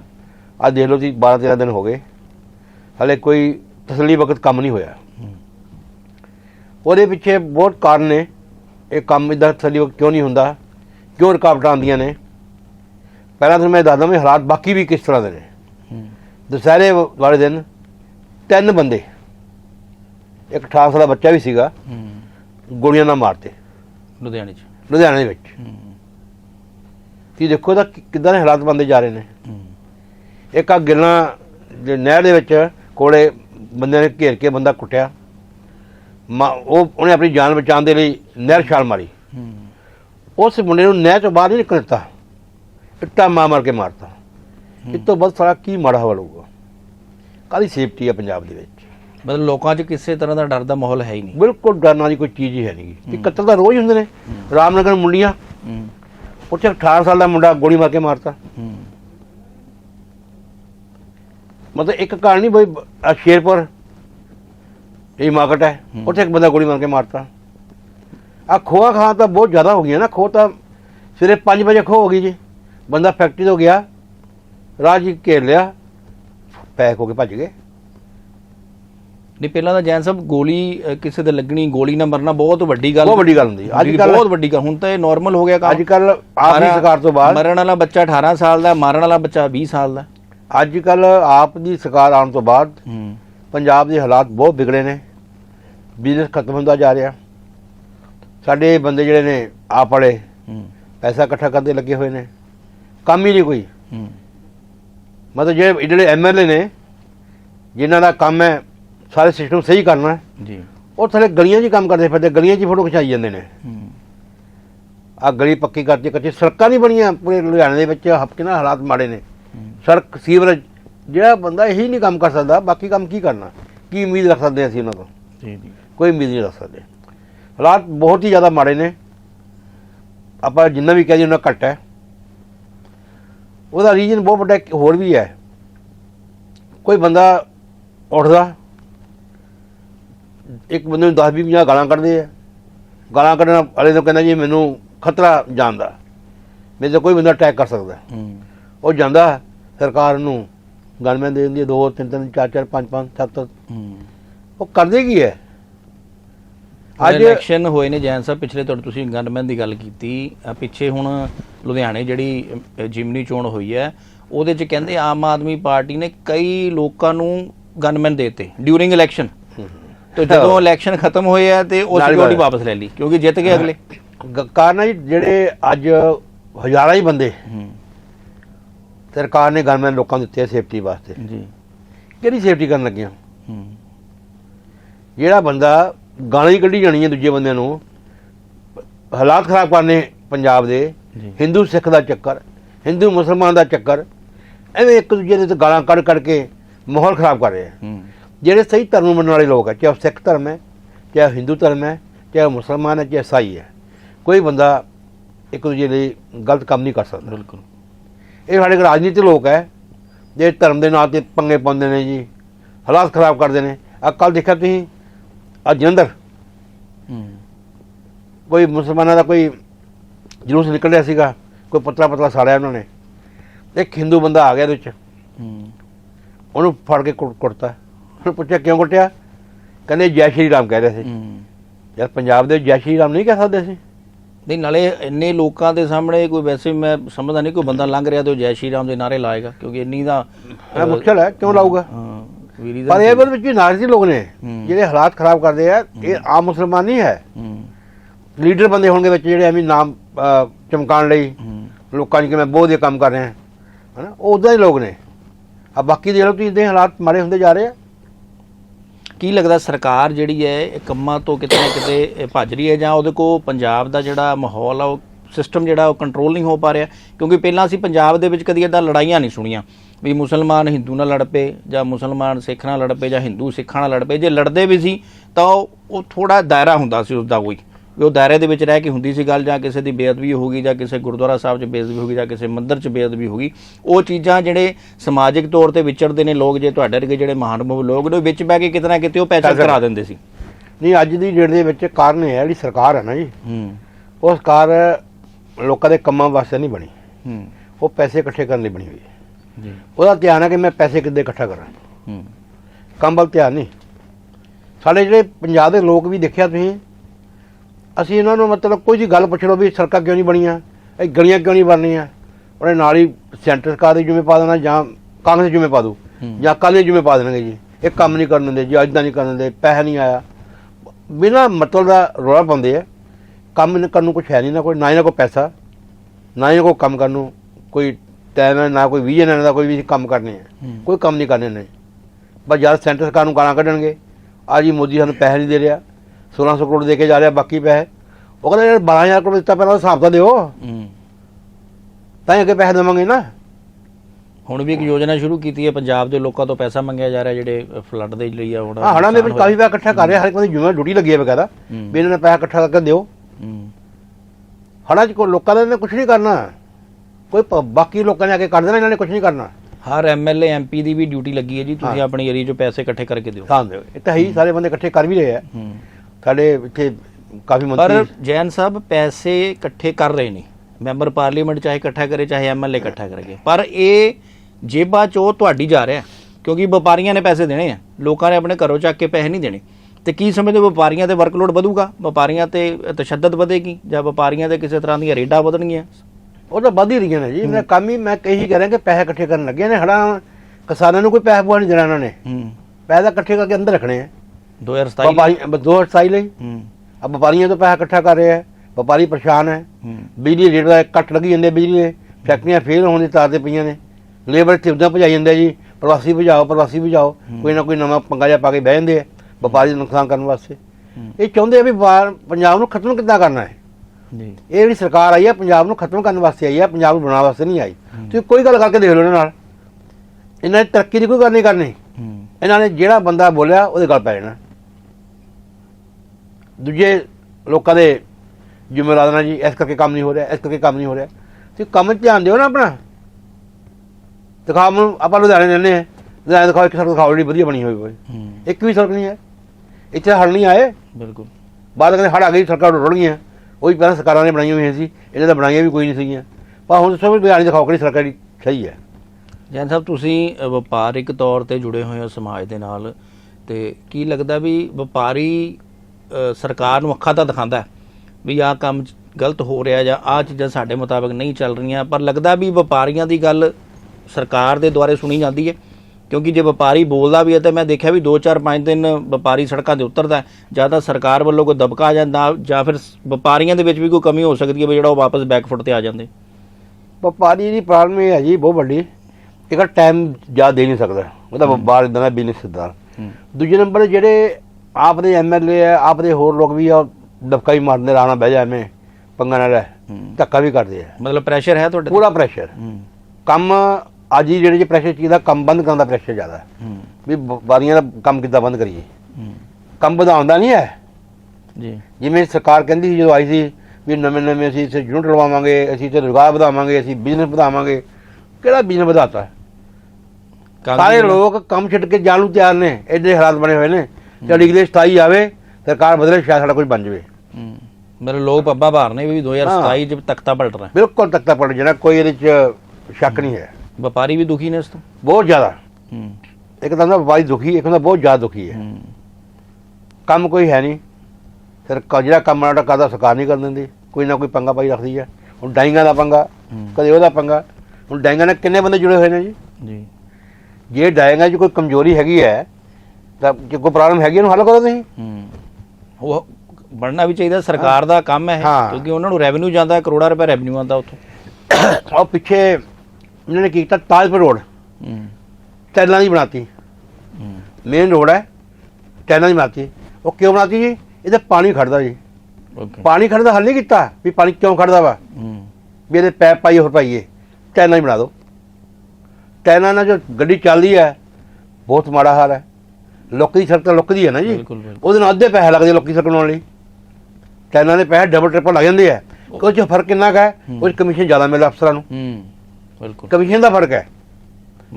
ਆ ਦੇਖ ਲਓ ਜੀ 12 13 ਦਿਨ ਹੋ ਗਏ। ਹਲੇ ਕੋਈ ਤਸੱਲੀ ਵਕਤ ਕੰਮ ਨਹੀਂ ਹੋਇਆ। ਉਹਦੇ ਪਿੱਛੇ ਬਹੁਤ ਕਾਰਨ ਨੇ। ਇਹ ਕੰਮ ਇਦਾਂ ਤਸੱਲੀ ਵਕਤ ਕਿਉਂ ਨਹੀਂ ਹੁੰਦਾ? ਕਿਉਂ ਰੁਕਾਵਟਾਂ ਆਉਂਦੀਆਂ ਨੇ? ਪਹਿਲਾਂ ਤਾਂ ਮੈਂ ਦੱਸਦਾ ਵੀ ਹਾਲਾਤ ਬਾਕੀ ਵੀ ਕਿਸ ਤਰ੍ਹਾਂ ਦੇ ਨੇ। ਦੁਸਹਿਰੇ ਵਾਲੇ ਦਿਨ ਤਿੰਨ ਬੰਦੇ, ਇੱਕ 18 ਦਾ ਬੱਚਾ ਵੀ ਸੀਗਾ। ਗੋਲੀਆਂ ਨਾਲ ਮਾਰਤੇ ਲੁਧਿਆਣੇ ਚ। ਲੁਧਿਆਣੇ ਦੇ ਵਿੱਚ। ਕੀ ਦੇਖੋ ਤਾਂ ਕਿਦਾਂ ਦੇ ਹਾਲਾਤ ਬੰਦੇ ਜਾ ਰਹੇ ਨੇ। ਇੱਕ ਆ ਗਿੱਲਾਂ ਦੇ ਨਹਿਰ ਦੇ ਵਿੱਚ ਕੋਲੇ ਬੰਦੇ ਨੇ ਘੇਰ ਕੇ ਬੰਦਾ ਕੁੱਟਿਆ। ਮਾ- ਉਹ ਉਹਨੇ ਆਪਣੀ ਜਾਨ ਬਚਾਉਣ ਦੇ ਲਈ ਨਹਿਰ ਛਾਲ ਮਾਰੀ। ਉਸ ਮੁੰਡੇ ਨੂੰ ਨਹਿਰ ਤੋਂ ਬਾਹਰ ਨਹੀਂ ਨਿਕਲ ਦਿੱਤਾ। ਇੱਟਾਂ ਮਾਰ ਮਾਰ ਕੇ ਮਾਰਤਾ। ਇਸ ਤੋਂ ਬਾਅਦ ਸਾਰਾ ਕੀ ਮਾੜਾ ਹਵਾ ਲਊਗਾ ਕਾਹਦੀ ਸੇਫਟੀ ਹੈ ਪੰਜਾਬ ਦੇ ਵਿੱਚ? ਮਤਲਬ ਲੋਕਾਂ 'ਚ ਕਿਸੇ ਤਰ੍ਹਾਂ ਦਾ ਡਰ ਦਾ ਮਾਹੌਲ ਹੈ ਹੀ ਨਹੀਂ। ਬਿਲਕੁਲ ਡਰਨ ਵਾਲੀ ਕੋਈ ਚੀਜ਼ ਹੀ ਹੈ ਨਹੀਂ। ਕਿ ਕਤਲ ਤਾਂ ਰੋਜ਼ ਹੁੰਦੇ ਨੇ। ਰਾਮਨਗਰ ਮੁੰਡੀਆਂ। ਉੱਥੇ 18 ਸਾਲ ਦਾ ਮੁੰਡਾ ਗੋਲੀ ਮਾਰ ਕੇ ਮਾਰਤਾ। ਮਤਲਬ ਇੱਕ ਕਹਾਣੀ ਬਈ ਸ਼ੇਰਪੁਰ। ਇਹ ਮਾਰਕਟ ਹੈ। ਉੱਥੇ ਇੱਕ ਬੰਦਾ ਗੋਲੀ ਮਾਰ ਕੇ ਮਾਰਤਾ। ਆ ਖੋਆ ਖਾਂ ਤਾਂ ਬਹੁਤ ਜ਼ਿਆਦਾ ਹੋ ਗਿਆ ਨਾ। ਖੋ ਤਾਂ ਸਵੇਰੇ 5 ਵਜੇ ਖੋ ਹੋ ਗਈ ਜੀ। ਬੰਦਾ ਫੈਕਟਰੀ ਤੋਂ ਗਿਆ। ਹੀ ਘੇਰ ਲਿਆ। ਪੈਕ ਹੋ ਕੇ ਭੱਜ ਗਏ। ਨਹੀਂ ਪਹਿਲਾਂ ਤਾਂ ਜੈਨ ਸਾਹਿਬ ਗੋਲੀ ਕਿਸੇ ਦੇ ਲੱਗਣੀ ਗੋਲੀ ਨਾ ਮਰਨਾ ਬਹੁਤ ਵੱਡੀ ਗੱਲ ਬਹੁਤ ਵੱਡੀ ਗੱਲ ਹੁੰਦੀ। ਅੱਜ ਕੱਲ ਬਹੁਤ ਵੱਡੀ ਗੱਲ ਹੁਣ ਤਾਂ ਇਹ ਨਾਰਮਲ ਹੋ ਗਿਆ ਕੰਮ। ਅੱਜ ਕੱਲ ਆਪ ਦੀ ਮਰਨ- ਸਰਕਾਰ ਤੋਂ ਬਾਅਦ ਮਰਨ ਵਾਲਾ ਬੱਚਾ 18 ਸਾਲ ਦਾ ਮਾਰਨ ਵਾਲਾ ਬੱਚਾ 20 ਸਾਲ ਦਾ। ਅੱਜ ਕੱਲ ਆਪ ਦੀ ਸਰਕਾਰ ਆਉਣ ਤੋਂ ਬਾਅਦ ਹੂੰ। ਪੰਜਾਬ ਦੇ ਹਾਲਾਤ ਬਹੁਤ ਵਿਗੜੇ ਨੇ। ਬਿਜ਼ਨਸ ਖਤਮ ਹੁੰਦਾ ਜਾ ਰਿਹਾ। ਸਾਡੇ ਬੰਦੇ ਜਿਹੜੇ ਨੇ ਆਪ ਵਾਲੇ ਹੂੰ। ਪੈਸਾ ਇਕੱਠਾ ਕਰਦੇ ਲੱਗੇ ਹੋਏ ਨੇ। ਕੰਮ ਹੀ ਨਹੀਂ ਕੋਈ। ਹੂੰ। ਮਤਲਬ ਜਿਹੜੇ ਜਿਹੜੇ ਐਮਐਲਏ ਨੇ ਜਿਨ੍ਹਾਂ ਦਾ ਕੰਮ ਹੈ ਸਾਰੇ ਸਿਸਟਮ ਸਹੀ ਕਰਨਾ ਜੀ। ਉਹ ਥਲੇ ਗਲੀਆਂ 'ਚ ਕੰਮ ਕਰਦੇ ਫਿਰਦੇ ਗਲੀਆਂ 'ਚ ਹੀ ਫੋਟੋ ਖਿਚਾਈ ਜਾਂਦੇ ਨੇ। ਆ ਗਲੀ ਪੱਕੀ ਕਰਤੀ ਕੱਚੀ ਸੜਕਾਂ ਨਹੀਂ ਬਣੀਆਂ ਪੂਰੇ ਲੁਧਿਆਣੇ ਦੇ ਵਿੱਚ ਹਫ਼ਤੇ ਨਾਲ ਹਾਲਾਤ ਮਾੜੇ ਨੇ। ਸੜਕ ਸੀਵਰੇਜ ਜਿਹੜਾ ਬੰਦਾ ਇਹੀ ਨਹੀਂ ਕੰਮ ਕਰ ਸਕਦਾ ਬਾਕੀ ਕੰਮ ਕੀ ਕਰਨਾ? ਕੀ ਉਮੀਦ ਰੱਖ ਸਕਦੇ ਅਸੀਂ ਉਹਨਾਂ ਤੋਂ? ਜੀ ਜੀ। ਕੋਈ ਉਮੀਦ ਨਹੀਂ ਰੱਖ ਸਕਦੇ। ਹਾਲਾਤ ਬਹੁਤ ਹੀ ਜ਼ਿਆਦਾ ਮਾੜੇ ਨੇ। ਆਪਾਂ ਜਿੰਨਾ ਵੀ ਕਹਿ ਜੀ ਉਹਨਾਂ ਘੱਟ ਹੈ। ਉਹਦਾ ਰੀਜਨ ਬਹੁਤ ਵੱਡਾ ਹੋਰ ਵੀ ਹੈ। ਕੋਈ ਬੰਦਾ ਉੱਠਦਾ ਇੱਕ ਬੰਦੇ ਨੂੰ 10 20 ਪੰਜਾਹ ਗਾਲਾਂ ਕੱਢਦੇ ਆ। ਗਾਲਾਂ ਕੱਢਣ ਵਾਲੇ ਨੂੰ ਕਹਿੰਦਾ ਜੀ ਮੈਨੂੰ ਖਤਰਾ ਜਾਣਦਾ ਮੇਰੇ ਤੇ ਕੋਈ ਬੰਦਾ ਅਟੈਕ ਕਰ ਸਕਦਾ। ਉਹ ਜਾਂਦਾ ਸਰਕਾਰ ਨੂੰ ਗਨਮੈਨ ਦੇ ਦਿੰਦੀ ਹੈ ਦੋ ਤਿੰਨ ਤਿੰਨ ਚਾਰ ਚਾਰ ਪੰਜ ਪੰਜ ਸੱਤ ਸੱਤ। ਹੂੰ। ਉਹ ਕਰਦੇ ਕੀ ਹੈ? ਅੱਜ ਇਲੈਕਸ਼ਨ ਹੋਏ ਨੇ ਜੈਨ ਸਾਹਿਬ ਪਿਛਲੇ ਤੁਹਾਡੇ ਤੁਸੀਂ ਗਨਮੈਨ ਦੀ ਗੱਲ ਕੀਤੀ। ਪਿੱਛੇ ਹੁਣ ਲੁਧਿਆਣੇ ਜਿਹੜੀ ਜਿਮਨੀ ਚੋਣ ਹੋਈ ਹੈ ਉਹਦੇ ਚ ਕਹਿੰਦੇ ਆਮ ਆਦਮੀ ਪਾਰਟੀ ਨੇ ਕਈ ਲੋਕਾਂ ਨੂੰ ਗਨਮੈਨ ਦੇਤੇ ਡਿਊਰਿੰਗ ਇਲੈਕਸ਼ਨ ਤੇ ਜਦੋਂ ਇਲੈਕਸ਼ਨ ਖਤਮ ਹੋਏ ਆ ਤੇ ਉਹ ਸਿਕਿਉਰਿਟੀ ਵਾਪਸ। ਲੈ ਲਈ ਕਿਉਂਕਿ ਜਿੱਤ ਗਏ ਅਗਲੇ। ਕਾਰਨ ਜੀ ਜਿਹੜੇ ਅੱਜ ਹਜ਼ਾਰਾਂ ਹੀ ਬੰਦੇ ਸਰਕਾਰ ਨੇ ਗਨਮੈਨ ਲੋਕਾਂ ਨੂੰ ਦਿੱਤੇ ਆ ਸੇਫਟੀ ਵਾਸਤੇ। ਜੀ। ਕਿਹੜੀ ਸੇਫਟੀ ਕਰਨ ਲੱਗਿਆ? ਜਿਹੜਾ ਬੰਦਾ ਗਾਲਾਂ ਹੀ ਕੱਢੀ ਜਾਣੀ ਹੈ ਦੂਜੇ ਬੰਦਿਆਂ ਨੂੰ ਹਾਲਾਤ ਖਰਾਬ ਕਰਨੇ ਪੰਜਾਬ ਦੇ ਹਿੰਦੂ ਸਿੱਖ ਦਾ ਚੱਕਰ ਹਿੰਦੂ ਮੁਸਲਮਾਨ ਦਾ ਚੱਕਰ ਐਵੇਂ ਇੱਕ ਦੂਜੇ ਦੇ ਤੇ ਗਾਲਾਂ ਕੱਢ ਕੱਢ ਕੇ ਮਾਹੌਲ ਖਰਾਬ ਕਰ ਰਹੇ। ਆ ਹੂੰ। ਜਿਹੜੇ ਸਹੀ ਧਰਮ ਨੂੰ ਮੰਨਣ ਵਾਲੇ ਲੋਕ ਹੈ ਚਾਹੇ ਉਹ ਸਿੱਖ ਧਰਮ ਹੈ ਚਾਹੇ ਉਹ ਹਿੰਦੂ ਧਰਮ ਹੈ ਚਾਹੇ ਉਹ ਮੁਸਲਮਾਨ ਹੈ ਚਾਹੇ ਈਸਾਈ ਹੈ ਕੋਈ ਬੰਦਾ ਇੱਕ ਦੂਜੇ ਲਈ ਗਲਤ ਕੰਮ ਨਹੀਂ ਕਰ ਸਕਦਾ। ਬਿਲਕੁਲ। ਇਹ ਸਾਡੇ ਕੋਲ ਰਾਜਨੀਤਿਕ ਲੋਕ ਹੈ ਜੇ ਧਰਮ ਦੇ ਨਾਂ ਤੇ ਪੰਗੇ ਪਾਉਂਦੇ ਨੇ ਜੀ ਹਾਲਾਤ ਖਰਾਬ ਕਰਦੇ ਨੇ। ਆ ਕੱਲ ਦੇਖਿਆ ਤੁਸੀਂ ਆ ਜਲੰਧਰ। ਕੋਈ ਮੁਸਲਮਾਨਾਂ ਦਾ ਕੋਈ ਜਲੂਸ ਨਿਕਲ ਰਿਹਾ ਸੀਗਾ ਕੋਈ ਪਤਲਾ ਪਤਲਾ ਸਾੜਿਆ ਉਹਨਾਂ ਨੇ। ਇੱਕ ਹਿੰਦੂ ਬੰਦਾ ਆ ਗਿਆ ਇਹਦੇ ਵਿੱਚ। ਹੂੰ। ਉਹਨੂੰ ਫੜ ਕੇ ਕੁੱਟ- ਕੁੱਟਤਾ ਉਹਨੂੰ ਪੁੱਛਿਆ ਕਿਉਂ ਕੁੱਟਿਆ? ਕਹਿੰਦੇ ਜੈ ਸ਼੍ਰੀ ਰਾਮ ਕਹਿ ਰਹੇ ਸੀ। ਹੂੰ। ਯਾਰ ਪੰਜਾਬ ਦੇ ਜੈ ਸ਼੍ਰੀ ਰਾਮ ਨਹੀਂ ਕਹਿ ਸਕਦੇ ਸੀ। ਨਹੀਂ ਨਾਲੇ ਇੰਨੇ ਲੋਕਾਂ ਦੇ ਸਾਹਮਣੇ ਕੋਈ ਵੈਸੇ ਮੈਂ ਸਮਝਦਾ ਨਹੀਂ ਕੋਈ ਬੰਦਾ ਲੰਘ ਰਿਹਾ ਤੇ ਜੈ ਸ਼੍ਰੀ ਰਾਮ ਦੇ ਨਾਰੇ ਲਾਏਗਾ ਕਿਉਂਕਿ ਇੰਨੀ ਦਾ ਇਹ ਮੁਸ਼ਕਲ ਹੈ ਕਿਉਂ ਲਾਊਗਾ? ਹਾਂ ਪਰ ਇਹ ਬੰਦੇ ਵਿੱਚ ਵੀ ਨਾਗਰਿਕ ਲੋਕ ਨੇ ਹੂੰ। ਜਿਹੜੇ ਹਾਲਾਤ ਖਰਾਬ ਕਰਦੇ ਆ ਇਹ ਆਮ ਮੁਸਲਮਾਨ ਨਹੀਂ ਹੈ। ਹੂੰ। ਲੀਡਰ ਬੰਦੇ ਹੋਣਗੇ ਵਿੱਚ ਜਿਹੜੇ ਐਵੇਂ ਨਾਮ ਚਮਕਾਉਣ ਲਈ ਹੂੰ। ਲੋਕਾਂ ਨੂੰ ਕਿ ਮੈਂ ਬਹੁਤ ਇਹ ਕੰਮ ਕਰ ਰਿਹਾ ਹਨਾ? ਉਹ ਉਦਾਂ ਹੀ ਲੋਕ ਨੇ। ਆ ਬਾਕੀ ਦੇਖ ਲਓ ਤੁਸੀਂ ਇਦਾਂ ਹਾਲਾਤ ਮਾੜੇ ਹੁੰਦੇ ਜਾ ਰਹੇ ਆ। ਕੀ ਲੱਗਦਾ ਸਰਕਾਰ ਜਿਹੜੀ ਹੈ ਕੰਮਾਂ ਤੋਂ ਕਿਤੇ ਨਾ ਕਿਤੇ ਭੱਜ ਰਹੀ ਹੈ ਜਾਂ ਉਹਦੇ ਕੋ ਪੰਜਾਬ ਦਾ ਜਿਹੜਾ ਮਾਹੌਲ ਆ, ਉਹ ਸਿਸਟਮ ਜਿਹੜਾ ਉਹ ਕੰਟਰੋਲ ਨਹੀਂ ਹੋ ਪਾ ਰਿਹਾ? ਕਿਉਂਕਿ ਪਹਿਲਾਂ ਅਸੀਂ ਪੰਜਾਬ ਦੇ ਵਿੱਚ ਕਦੀ ਏਦਾਂ ਲੜਾਈਆਂ ਨਹੀਂ ਸੁਣੀਆਂ। ਵੀ ਮੁਸਲਮਾਨ ਹਿੰਦੂ ਨਾਲ ਲੜ ਪਏ ਜਾਂ ਮੁਸਲਮਾਨ ਸਿੱਖ ਨਾਲ ਲੜ ਪਏ ਜਾਂ ਹਿੰਦੂ ਸਿੱਖਾਂ ਨਾਲ ਲੜ ਪਏ। ਜੇ ਲੜਦੇ ਵੀ ਸੀ, ਤਾਂ ਉਹ- ਉਹ ਥੋੜਾ ਦਾਇਰਾ ਹੁੰਦਾ ਸੀ ਉਸ ਦਾ ਕੋਈ। ਵੀ ਉਹ ਦਾਇਰੇ ਦੇ ਵਿੱਚ ਰਹਿ ਕੇ ਹੁੰਦੀ ਸੀ ਗੱਲ ਜਾਂ ਕਿਸੇ ਦੀ ਬੇਅਦਬੀ ਹੋ ਗਈ ਜਾਂ ਕਿਸੇ ਗੁਰਦੁਆਰਾ ਸਾਹਿਬ 'ਚ ਬੇਅਦਬੀ ਹੋ ਗਈ ਜਾਂ ਕਿਸੇ ਮੰਦਿਰ 'ਚ ਬੇਅਦਬੀ ਹੋ ਗਈ ਉਹ ਚੀਜ਼ਾਂ ਜਿਹੜੇ ਸਮਾਜਿਕ ਤੌਰ ਤੇ ਵਿਚਰਦੇ ਨੇ ਲੋਕ ਜੇ ਤੁਹਾਡੇ ਵਰਗੇ ਜਿਹੜੇ ਮਹਾਨਭਾਵ ਲੋਕ ਨੇ ਵਿੱਚ ਬਹਿ ਕੇ ਕਿਤੇ ਨਾ ਕਿਤੇ ਉਹ ਪੈਚਅਪ ਕਰਾ ਦਿੰਦੇ ਸੀ। ਨਹੀਂ ਅੱਜ ਦੀ ਡੇਟ ਦੇ ਵਿੱਚ ਕਾਰਨ ਇਹ ਹੈ ਜਿਹੜੀ ਸਰਕਾਰ ਹੈ ਨਾ ਜੀ ਹੂੰ। ਉਹ ਸਰਕਾਰ ਲੋਕਾਂ ਦੇ ਕੰਮਾਂ ਵਾਸਤੇ ਨਹੀਂ ਬਣੀ। ਹੂੰ। ਉਹ ਪੈਸੇ ਇਕੱਠੇ ਕਰਨ ਲਈ ਬਣੀ ਹੋਈ ਹੈ। ਜੀ। ਉਹਦਾ ਧਿਆਨ ਹੈ ਕਿ ਮੈਂ ਪੈਸੇ ਕਿੱਦੇ ਇਕੱਠਾ ਕਰਾਂ। ਹੂੰ। ਕੰਮ ਵੱਲ ਧਿਆਨ ਨਹੀਂ। ਸਾਡੇ ਜਿਹੜੇ ਪੰਜਾਬ ਦੇ ਲੋਕ ਵੀ ਦੇਖਿਆ ਤੁਸੀਂ ਅਸੀਂ ਇਹਨਾਂ ਨੂੰ ਮਤਲਬ ਕੋਈ ਜੀ ਗੱਲ ਪੁੱਛ ਲਓ ਵੀ ਸੜਕਾਂ ਕਿਉਂ ਨਹੀਂ ਬਣੀਆਂ ਇਹ ਗਲੀਆਂ ਕਿਉਂ ਨਹੀਂ ਬਣਨੀਆਂ ਉਹਨੇ ਨਾਲ ਹੀ ਸੈਂਟਰ ਸਰਕਾਰ ਦੀ ਜਿਵੇਂ ਪਾ ਦੇਣਾ ਜਾਂ ਕਾਂਗਰਸ ਜਿਵੇਂ ਪਾ ਦੂ ਹੂੰ। ਜਾਂ ਕਾਲੇ ਜਿਵੇਂ ਪਾ ਦੇਣਗੇ ਜੀ। ਇਹ ਕੰਮ ਨਹੀਂ ਕਰਨ ਦਿੰਦੇ ਜੀ ਅੱਜ ਦਾ ਨਹੀਂ ਕਰਨ ਦਿੰਦੇ ਪੈਸਾ ਨਹੀਂ ਆਇਆ। ਬਿਨਾਂ ਮਤਲਬ ਦਾ ਰੌਲਾ ਪਾਉਂਦੇ ਆ। ਕੰਮ ਕਰਨ ਨੂੰ ਕੁਝ ਹੈ ਨਹੀਂ ਨਾ ਕੋਈ ਨਾ ਹੀ ਨਾ ਕੋਈ ਪੈਸਾ ਨਾ ਹੀ ਕੋਈ ਕੰਮ ਕਰਨ ਨੂੰ ਕੋਈ ਟਾਈਮ ਹੈ ਨਾ ਕੋਈ ਵਿਜ਼ਨ ਹੈ ਨਾ ਕੋਈ ਵੀ ਕੰਮ ਕਰਨੇ ਆ। ਹੂੰ। ਕੋਈ ਕੰਮ ਨਹੀਂ ਕਰਨੇ ਨੇ ਬਸ ਜਦ ਸੈਂਟਰ ਸਰਕਾਰ ਨੂੰ ਗਾਲਾਂ ਕੱਢਣਗੇ ਆ ਜੀ ਮੋਦੀ ਸਾਨੂੰ ਪੈਸੇ ਨਹੀਂ ਦੇ ਰਿਹਾ 1600 ਕਰੋੜ ਦੇ ਕੇ ਜਾ ਰਿਹਾ ਬਾਕੀ ਪੈਸੇ। ਉਹ ਕਹਿੰਦਾ ਯਾਰ 12000 ਕਰੋੜ ਦਿੱਤਾ ਪਹਿਲਾਂ ਹਿਸਾਬ ਤਾਂ ਦਿਓ। ਹੂੰ। ਤਾਂ ਹੀ ਅੱਗੇ ਪੈਸੇ ਦੇਵਾਂਗੇ ਨਾ। ਹੁਣ ਵੀ ਇੱਕ ਯੋਜਨਾ ਸ਼ੁਰੂ ਕੀਤੀ ਹੈ ਪੰਜਾਬ ਦੇ ਲੋਕਾਂ ਤੋਂ ਪੈਸਾ ਮੰਗਿਆ ਜਾ ਰਿਹਾ ਜਿਹੜੇ ਫਲੱਡ ਦੇ ਲਈ ਆ ਹੁਣ ਹਾਂ ਹੜਾਂ ਦੇ ਵਿੱਚ ਕਾਫੀ ਪੈਸਾ ਇਕੱਠਾ ਕਰ ਰਿਹਾ ਹਰ ਇੱਕ ਦੀ ਜਿਵੇਂ ਡਿਊਟੀ ਲੱਗੀ ਹੈ ਬਕਾਇਦਾ। ਹੂੰ। ਵੀ ਇਹਨਾਂ ਨੇ ਪੈਸਾ ਇਕੱਠਾ ਕਰਕੇ ਦਿਓ। ਹੂੰ। ਹੜਾਂ 'ਚ ਕੋਈ ਲੋਕਾਂ ਨੇ ਕੁਝ ਨਹੀਂ ਕਰਨਾ। ਕੋਈ ਬਾਕੀ ਲੋਕਾਂ ਨੇ ਆ ਕੇ ਕਰ ਦੇਣਾ ਇਹਨਾਂ ਨੇ ਕੁਝ ਨਹੀਂ ਕਰਨਾ। ਹਰ ਐਮਐਲਏ ਐਮਪੀ ਦੀ ਵੀ ਡਿਊਟੀ ਲੱਗੀ ਹੈ ਜੀ ਤੁਸੀਂ ਹਾਂ। ਆਪਣੀ ਏਰੀਆ 'ਚੋਂ ਪੈਸੇ ਇਕੱਠੇ ਕਰਕੇ ਦਿਓ। ਸਾਂ ਦਿਓ। ਇਹ ਤਾਂ ਹੈ ਹੀ। ਸਾਰੇ ਬੰਦੇ ਇਕੱਠੇ ਕਰ ਵੀ ਰਹੇ ਆ। ਹੂੰ। ਸਾਡੇ ਇੱਥੇ ਕਾਫੀ ਪਰ ਮੰਤਰੀ ਜੈਨ ਸਾਹਿਬ ਪੈਸੇ ਇਕੱਠੇ ਕਰ ਰਹੇ ਨੇ। ਮੈਂਬਰ ਪਾਰਲੀਮੈਂਟ ਚਾਹੇ ਇਕੱਠਾ ਕਰੇ ਚਾਹੇ ਐਮਐਲਏ ਇਕੱਠਾ ਕਰਗੇ ਪਰ ਇਹ ਜੇਬਾਂ 'ਚੋਂ ਤੁਹਾਡੀ ਜਾ ਰਿਹਾ ਕਿਉਂਕਿ ਵਪਾਰੀਆਂ ਨੇ ਪੈਸੇ ਦੇਣੇ ਆ। ਲੋਕਾਂ ਨੇ ਆਪਣੇ ਘਰੋਂ ਚੱਕ ਕੇ ਪੈਸੇ ਨਹੀਂ ਦੇਣੇ। ਤੇ ਕੀ ਸਮਝਦੇ ਵਪਾਰੀਆਂ ਤੇ ਵਰਕਲੋਡ ਵਧੂਗਾ? ਵਪਾਰੀਆਂ ਤੇ ਤਸ਼ੱਦਦ ਵਧੇਗੀ ਜਾਂ ਵਪਾਰੀਆਂ ਤੇ ਕਿਸੇ ਤਰ੍ਹਾਂ ਦੀਆਂ ਰੇਡਾਂ ਵਧਣਗੀਆਂ? ਉਹ ਤਾਂ ਵੱਧ ਹੀ ਰਹੀਆਂ ਨੇ ਜੀ। ਮੈਂ ਕੰਮ ਹੀ ਮੈਂ ਕਹੀ ਰਿਹਾ ਕਿ ਪੈਸੇ ਇਕੱਠੇ ਕਰਨ ਲੱਗੇ ਨੇ। ਹੜਾਂ ਕਿਸਾਨਾਂ ਨੂੰ ਕੋਈ ਪੈਸਾ ਪੂਆ ਨਹੀਂ ਦੇਣਾ ਇਹਨਾਂ ਨੇ। ਪੈਸਾ ਇਕੱਠੇ ਕਰਕੇ ਅੰਦਰ ਰੱਖਣੇ ਆ। 2027 ਵਪਾਰੀ ਦੋ ਸਟਾਈਲ ਲਈ? ਹੂੰ। ਆ ਵਪਾਰੀਆਂ ਤੋਂ ਪੈਸਾ ਇਕੱਠਾ ਕਰ ਰਹੇ ਆ ਵਪਾਰੀ ਪਰੇਸ਼ਾਨ ਹੈ। ਹੂੰ। ਬਿਜਲੀ ਰੇਟ ਦਾ ਕੱਟ ਲੱਗੀ ਜਾਂਦੇ ਬਿਜਲੀ ਦੇ। ਫੈਕਟਰੀਆਂ ਫੇਲ ਹੋਣ ਦੀ ਤਾਰ ਤੇ ਪਈਆਂ ਨੇ। ਲੇਬਰ ਤੇ ਉਦਾਂ ਭਜਾਈ ਜਾਂਦੇ ਜੀ। ਪ੍ਰਵਾਸੀ ਭਜਾਓ ਪ੍ਰਵਾਸੀ ਭਜਾਓ। ਕੋਈ ਨਾ ਕੋਈ ਨਵਾਂ ਪੰਗਾ ਜਿਹਾ ਪਾ ਕੇ ਬਹਿ ਜਾਂਦੇ ਆ। ਵਪਾਰੀ ਦਾ ਨੁਕਸਾਨ ਕਰਨ ਵਾਸਤੇ। ਹੂੰ। ਇਹ ਚਾਹੁੰਦੇ ਆ ਵੀ ਪੰਜਾਬ ਨੂੰ ਖਤਮ ਕਿੱਦਾਂ ਕਰਨਾ ਹੈ? ਜੀ। ਇਹ ਜਿਹੜੀ ਸਰਕਾਰ ਆਈ ਹੈ ਪੰਜਾਬ ਨੂੰ ਖਤਮ ਕਰਨ ਵਾਸਤੇ ਆਈ ਹੈ ਪੰਜਾਬ ਨੂੰ ਬਣਾਉਣ ਵਾਸਤੇ ਨਹੀਂ ਆਈ। ਤੁਸੀਂ ਕੋਈ ਗੱਲ ਕਰਕੇ ਦੇਖ ਲਓ ਇਹਨਾਂ ਨਾਲ। ਇਹਨਾਂ ਨੇ ਤਰੱਕੀ ਦੀ ਕੋਈ ਗੱਲ ਨਹੀਂ ਕਰਨੀ। ਹੂੰ। ਇਹਨਾਂ ਨੇ ਜਿਹੜਾ ਬੰਦਾ ਬੋਲਿਆ ਉਹਦੇ ਗੱਲ ਪੈ ਜਾਣਾ। ਦੂਜੇ ਲੋਕਾਂ ਦੇ ਜ਼ਿੰਮੇਵਾਰ ਦੇਣਾ ਜੀ ਇਸ ਕਰਕੇ ਕੰਮ ਨਹੀਂ ਹੋ ਰਿਹਾ ਇਸ ਕਰਕੇ ਕੰਮ ਨਹੀਂ ਹੋ ਰਿਹਾ। ਤੁਸੀਂ ਕੰਮ ਧਿਆਨ ਦਿਓ ਨਾ ਆਪਣਾ। ਦਿਖਾਓ ਮੈਨੂੰ ਆਪਾਂ ਲੁਧਿਆਣੇ ਰਹਿੰਦੇ ਹਾਂ। ਲੁਧਿਆਣੇ ਦਿਖਾਓ ਇੱਕ ਸੜਕ ਦਿਖਾਓ ਜਿਹੜੀ ਵਧੀਆ ਬਣੀ ਹੋਈ ਹੋਵੇ। ਹੂੰ। ਇੱਕ ਵੀ ਸੜਕ ਨਹੀਂ ਹੈ। ਇੱਥੇ ਹੜ ਨਹੀਂ ਆਏ। ਬਿਲਕੁਲ। ਬਾਅਦ ਕਹਿੰਦੇ ਹੜ ਆ ਗਈ ਸੜਕਾਂ ਰੁੜ ਗਈਆਂ ਉਹ ਵੀ ਪਹਿਲਾਂ ਸਰਕਾਰਾਂ ਨੇ ਬਣਾਈਆਂ ਹੋਈਆਂ ਸੀ ਇਹਨਾਂ ਤਾਂ ਬਣਾਈਆਂ ਵੀ ਕੋਈ ਨਹੀਂ ਸੀਗੀਆਂ। ਪਰ ਹੁਣ ਵੀ ਲੁਧਿਆਣੇ ਦਿਖਾਓ ਕਿਹੜੀ ਸਰਕਾਰ ਦੀ ਸਹੀ ਹੈ। ਜੈਨ ਸਾਹਿਬ ਤੁਸੀਂ ਵਪਾਰਿਕ ਤੌਰ ਤੇ ਜੁੜੇ ਹੋਏ ਹੋ ਸਮਾਜ ਦੇ ਨਾਲ ਤੇ ਕੀ ਲੱਗਦਾ ਵੀ ਵਪਾਰੀ ਸਰਕਾਰ ਨੂੰ ਅੱਖਾਂ ਤਾਂ ਦਿਖਾਉਂਦਾ ਵੀ ਆਹ ਕੰਮ ਗਲਤ ਹੋ ਰਿਹਾ ਜਾਂ ਆਹ ਚੀਜ਼ਾਂ ਸਾਡੇ ਮੁਤਾਬਕ ਨਹੀਂ ਚੱਲ ਰਹੀਆਂ ਪਰ ਲੱਗਦਾ ਵੀ ਵਪਾਰੀਆਂ ਦੀ ਗੱਲ ਸਰਕਾਰ ਦੇ ਦੁਆਰੇ ਸੁਣੀ ਜਾਂਦੀ ਹੈ ਕਿਉਂਕਿ ਜੇ ਵਪਾਰੀ ਬੋਲਦਾ ਵੀ ਹੈ ਤਾਂ ਮੈਂ ਦੇਖਿਆ ਵੀ 2-4-5 ਦਿਨ ਵਪਾਰੀ ਸੜਕਾਂ ਤੇ ਉਤਰਦਾ। ਜਾਂ ਤਾਂ ਸਰਕਾਰ ਵੱਲੋਂ ਕੋਈ ਦਬਕਾ ਆ ਜਾਂਦਾ ਜਾਂ ਫਿਰ ਵਪਾਰੀਆਂ ਦੇ ਵਿੱਚ ਵੀ ਕੋਈ ਕਮੀ ਹੋ ਸਕਦੀ ਹੈ ਵੀ ਜਿਹੜਾ ਉਹ ਵਾਪਸ ਬੈਕਫੁੱਟ ਤੇ ਆ ਜਾਂਦੇ। ਵਪਾਰੀ ਦੀ ਪ੍ਰੋਬਲਮ ਇਹ ਹੈ ਜੀ ਬਹੁਤ ਵੱਡੀ ਇੱਕ ਟਾਈਮ ਜ਼ਿਆਦਾ ਦੇ ਨਹੀਂ ਸਕਦਾ ਉਹਦਾ ਵਪਾਰ ਇਦਾਂ ਦਾ ਬਿਜ਼ਨਸ ਹੂੰ। ਦੂਜੇ ਨੰਬਰ ਜਿਹੜੇ ਆਪ ਦੇ ਐਮਐਲਏ ਆ ਆਪ ਦੇ ਹੋਰ ਲੋਕ ਵੀ ਆ ਦਬਕਾ ਹੀ ਮਾਰਦੇ ਰਾਣਾ ਬਹਿ ਜਾ ਐਵੇਂ ਪੰਗਾ ਨਾਲ। ਧੱਕਾ ਵੀ ਕਰਦੇ ਆ। ਮਤਲਬ ਪ੍ਰੈਸ਼ਰ ਹੈ ਤੁਹਾਡੇ ਤੇ? ਪੂਰਾ ਪ੍ਰੈਸ਼ਰ ਕੰਮ ਅੱਜ ਹੀ ਜਿਹੜੇ ਜੇ ਪ੍ਰੈਸ਼ਰ ਚਾਹੀਦਾ ਕੰਮ ਬੰਦ ਕਰਨ ਦਾ ਪ੍ਰੈਸ਼ਰ ਜ਼ਿਆਦਾ। ਹੈ। ਵੀ ਵਪਾਰੀਆਂ ਦਾ ਕੰਮ ਕਿੱਦਾਂ ਬੰਦ ਕਰੀਏ? ਕੰਮ ਵਧਾਉਣ ਦਾ ਨਹੀਂ ਹੈ। ਜੀ। ਜਿਵੇਂ ਸਰਕਾਰ ਕਹਿੰਦੀ ਸੀ ਜਦੋਂ ਆਈ ਸੀ ਵੀ ਨਵੇਂ ਨਵੇਂ ਅਸੀਂ ਇੱਥੇ ਯੂਨਿਟ ਲਵਾਵਾਂਗੇ ਅਸੀਂ ਇੱਥੇ ਰੁਜ਼ਗਾਰ ਵਧਾਵਾਂਗੇ ਅਸੀਂ ਬਿਜ਼ਨਸ ਵਧਾਵਾਂਗੇ ਕਿਹੜਾ ਬਿਜ਼ਨਸ ਵਧਾਤਾ? ਸਾਰੇ ਲੋਕ ਕੰਮ ਛੱਡ ਕੇ ਜਾਣ ਨੂੰ ਤਿਆਰ ਨੇ ਐਡੇ ਹਾਲਾਤ ਬਣੇ ਹੋਏ ਨੇ। ਤੇ ਅਗਲੇ 27 ਆਵੇ ਸਰਕਾਰ ਬਦਲੇ ਸ਼ਾਇਦ ਸਾਡਾ ਕੁਝ ਬਣ ਜਾਵੇ। ਮੇਰੇ ਲੋਕ ਪੱਬਾ ਭਾਰ ਨੇ ਵੀ 2027 ਚ ਤਖਤਾ ਪਲਟਣਾ ਹੈ। ਬਿਲਕੁਲ ਤੱਕਤਾ ਪੜ ਜਾਣਾ ਕੋਈ ਇਹਦੇ ਚ ਸ਼ੱਕ ਨਹੀਂ ਹੈ। ਵਪਾਰੀ ਵੀ ਦੁਖੀ ਨੇ ਇਸ ਤੋਂ। ਬਹੁਤ ਜ਼ਿਆਦਾ। ਹੂੰ। ਇੱਕ ਤਾਂ ਨਾ ਵਪਾਰੀ ਦੁਖੀ ਇੱਕ ਤਾਂ ਬਹੁਤ ਜ਼ਿਆਦਾ ਦੁਖੀ ਹੈ। ਕੰਮ ਕੋਈ ਹੈ ਨਹੀਂ। ਫਿਰ ਜਿਹੜਾ ਕੰਮ ਆਣਾ ਕਰਦਾ ਸਰਕਾਰ ਨਹੀਂ ਕਰ ਦਿੰਦੀ। ਕੋਈ ਨਾ ਕੋਈ ਪੰਗਾ ਪਾਈ ਰੱਖਦੀ ਹੈ। ਹੁਣ ਡਾਈਂਗਾ ਦਾ ਪੰਗਾ। ਕਦੇ ਉਹਦਾ ਪੰਗਾ। ਹੁਣ ਡਾਈਂਗਾ ਨਾਲ ਕਿੰਨੇ ਬੰਦੇ ਜੁੜੇ ਹੋਏ ਨੇ ਜੀ? ਜੀ। ਜੇ ਡਾਈਂਗਾ 'ਚ ਕੋਈ ਕਮਜ਼ੋਰੀ ਹੈਗੀ ਹੈ ਤਾਂ ਜੇ ਕੋਈ ਪ੍ਰੋਬਲਮ ਹੈਗੀ ਉਹਨੂੰ ਹੱਲ ਕਰੋ ਤੁਸੀਂ। ਹੂੰ। ਉਹ ਬਣਨਾ ਵੀ ਚਾਹੀਦਾ ਸਰਕਾਰ ਦਾ ਕੰਮ ਹੈ ਇਹ, ਹਾਂ। ਕਿਉਂਕਿ ਉਹਨਾਂ ਨੂੰ ਰੈਵਨਿਊ ਜਾਂਦਾ ਹੈ, ਕਰੋੜਾਂ ਰੁਪਏ ਰੈਵਨਿਊ ਆਉਂਦਾ ਉੱਥੋਂ। (coughs) ਉਹ ਪਿੱਛੇ ਇਹਨਾਂ ਨੇ ਕੀ ਕੀਤਾ ਤਾਜਪੁਰ ਰੋਡ। ਹੂੰ। ਟੈਲਾਂ ਦੀ ਬਣਾਤੀ। ਹੂੰ। ਮੇਨ ਰੋਡ ਹੈ ਟੈਲਾਂ ਦੀ ਬਣਾਤੀ। ਉਹ ਕਿਉਂ ਬਣਾਤੀ ਜੀ? ਇਹਦੇ ਪਾਣੀ ਖੜਦਾ ਜੀ। ਓਕੇ ਪਾਣੀ ਖੜਦਾ ਹੱਲ ਨਹੀਂ ਕੀਤਾ ਵੀ ਪਾਣੀ ਕਿਉਂ ਖੜਦਾ ਵਾ? ਹੂੰ। ਵੀ ਇਹਦੇ ਪੈਪ ਪਾਈਏ ਹੋਰ ਪਾਈਏ। ਟੈਲਾਂ ਹੀ ਬਣਾ ਦਿਓ ਟੈਲਾਂ ਨਾਲ ਜੋ ਗੱਡੀ ਚੱਲਦੀ ਹੈ ਬਹੁਤ ਮਾੜਾ ਹਾਲ ਹੈ। ਲੁੱਕ ਦੀ ਸੜਕ ਤਾਂ ਲੁੱਕਦੀ ਹੈ ਨਾ ਜੀ। ਬਿਲਕੁਲ, ਬਿਲਕੁਲ। ਉਹਦੇ ਨਾਲ ਅੱਧੇ ਪੈਸੇ ਲੱਗਦੇ ਲੋਕੀ ਸੜਕ ਬਣਾਉਣ ਲਈ। ਟੈਨਾਂ ਦੇ ਪੈਸੇ ਡਬਲ ਟ੍ਰਿਪਲ ਲੱਗ ਜਾਂਦੇ ਆ। ਉਹ 'ਚ ਫ਼ਰਕ ਕਿੰਨਾ ਕੁ ਹੈ? ਉਹ 'ਚ ਕਮਿਸ਼ਨ ਜ਼ਿਆਦਾ ਮਿਲਦਾ ਅਫਸਰਾਂ ਨੂੰ। ਹੂੰ ਬਿਲਕੁਲ। ਕਮਿਸ਼ਨ ਦਾ ਫ਼ਰਕ ਹੈ।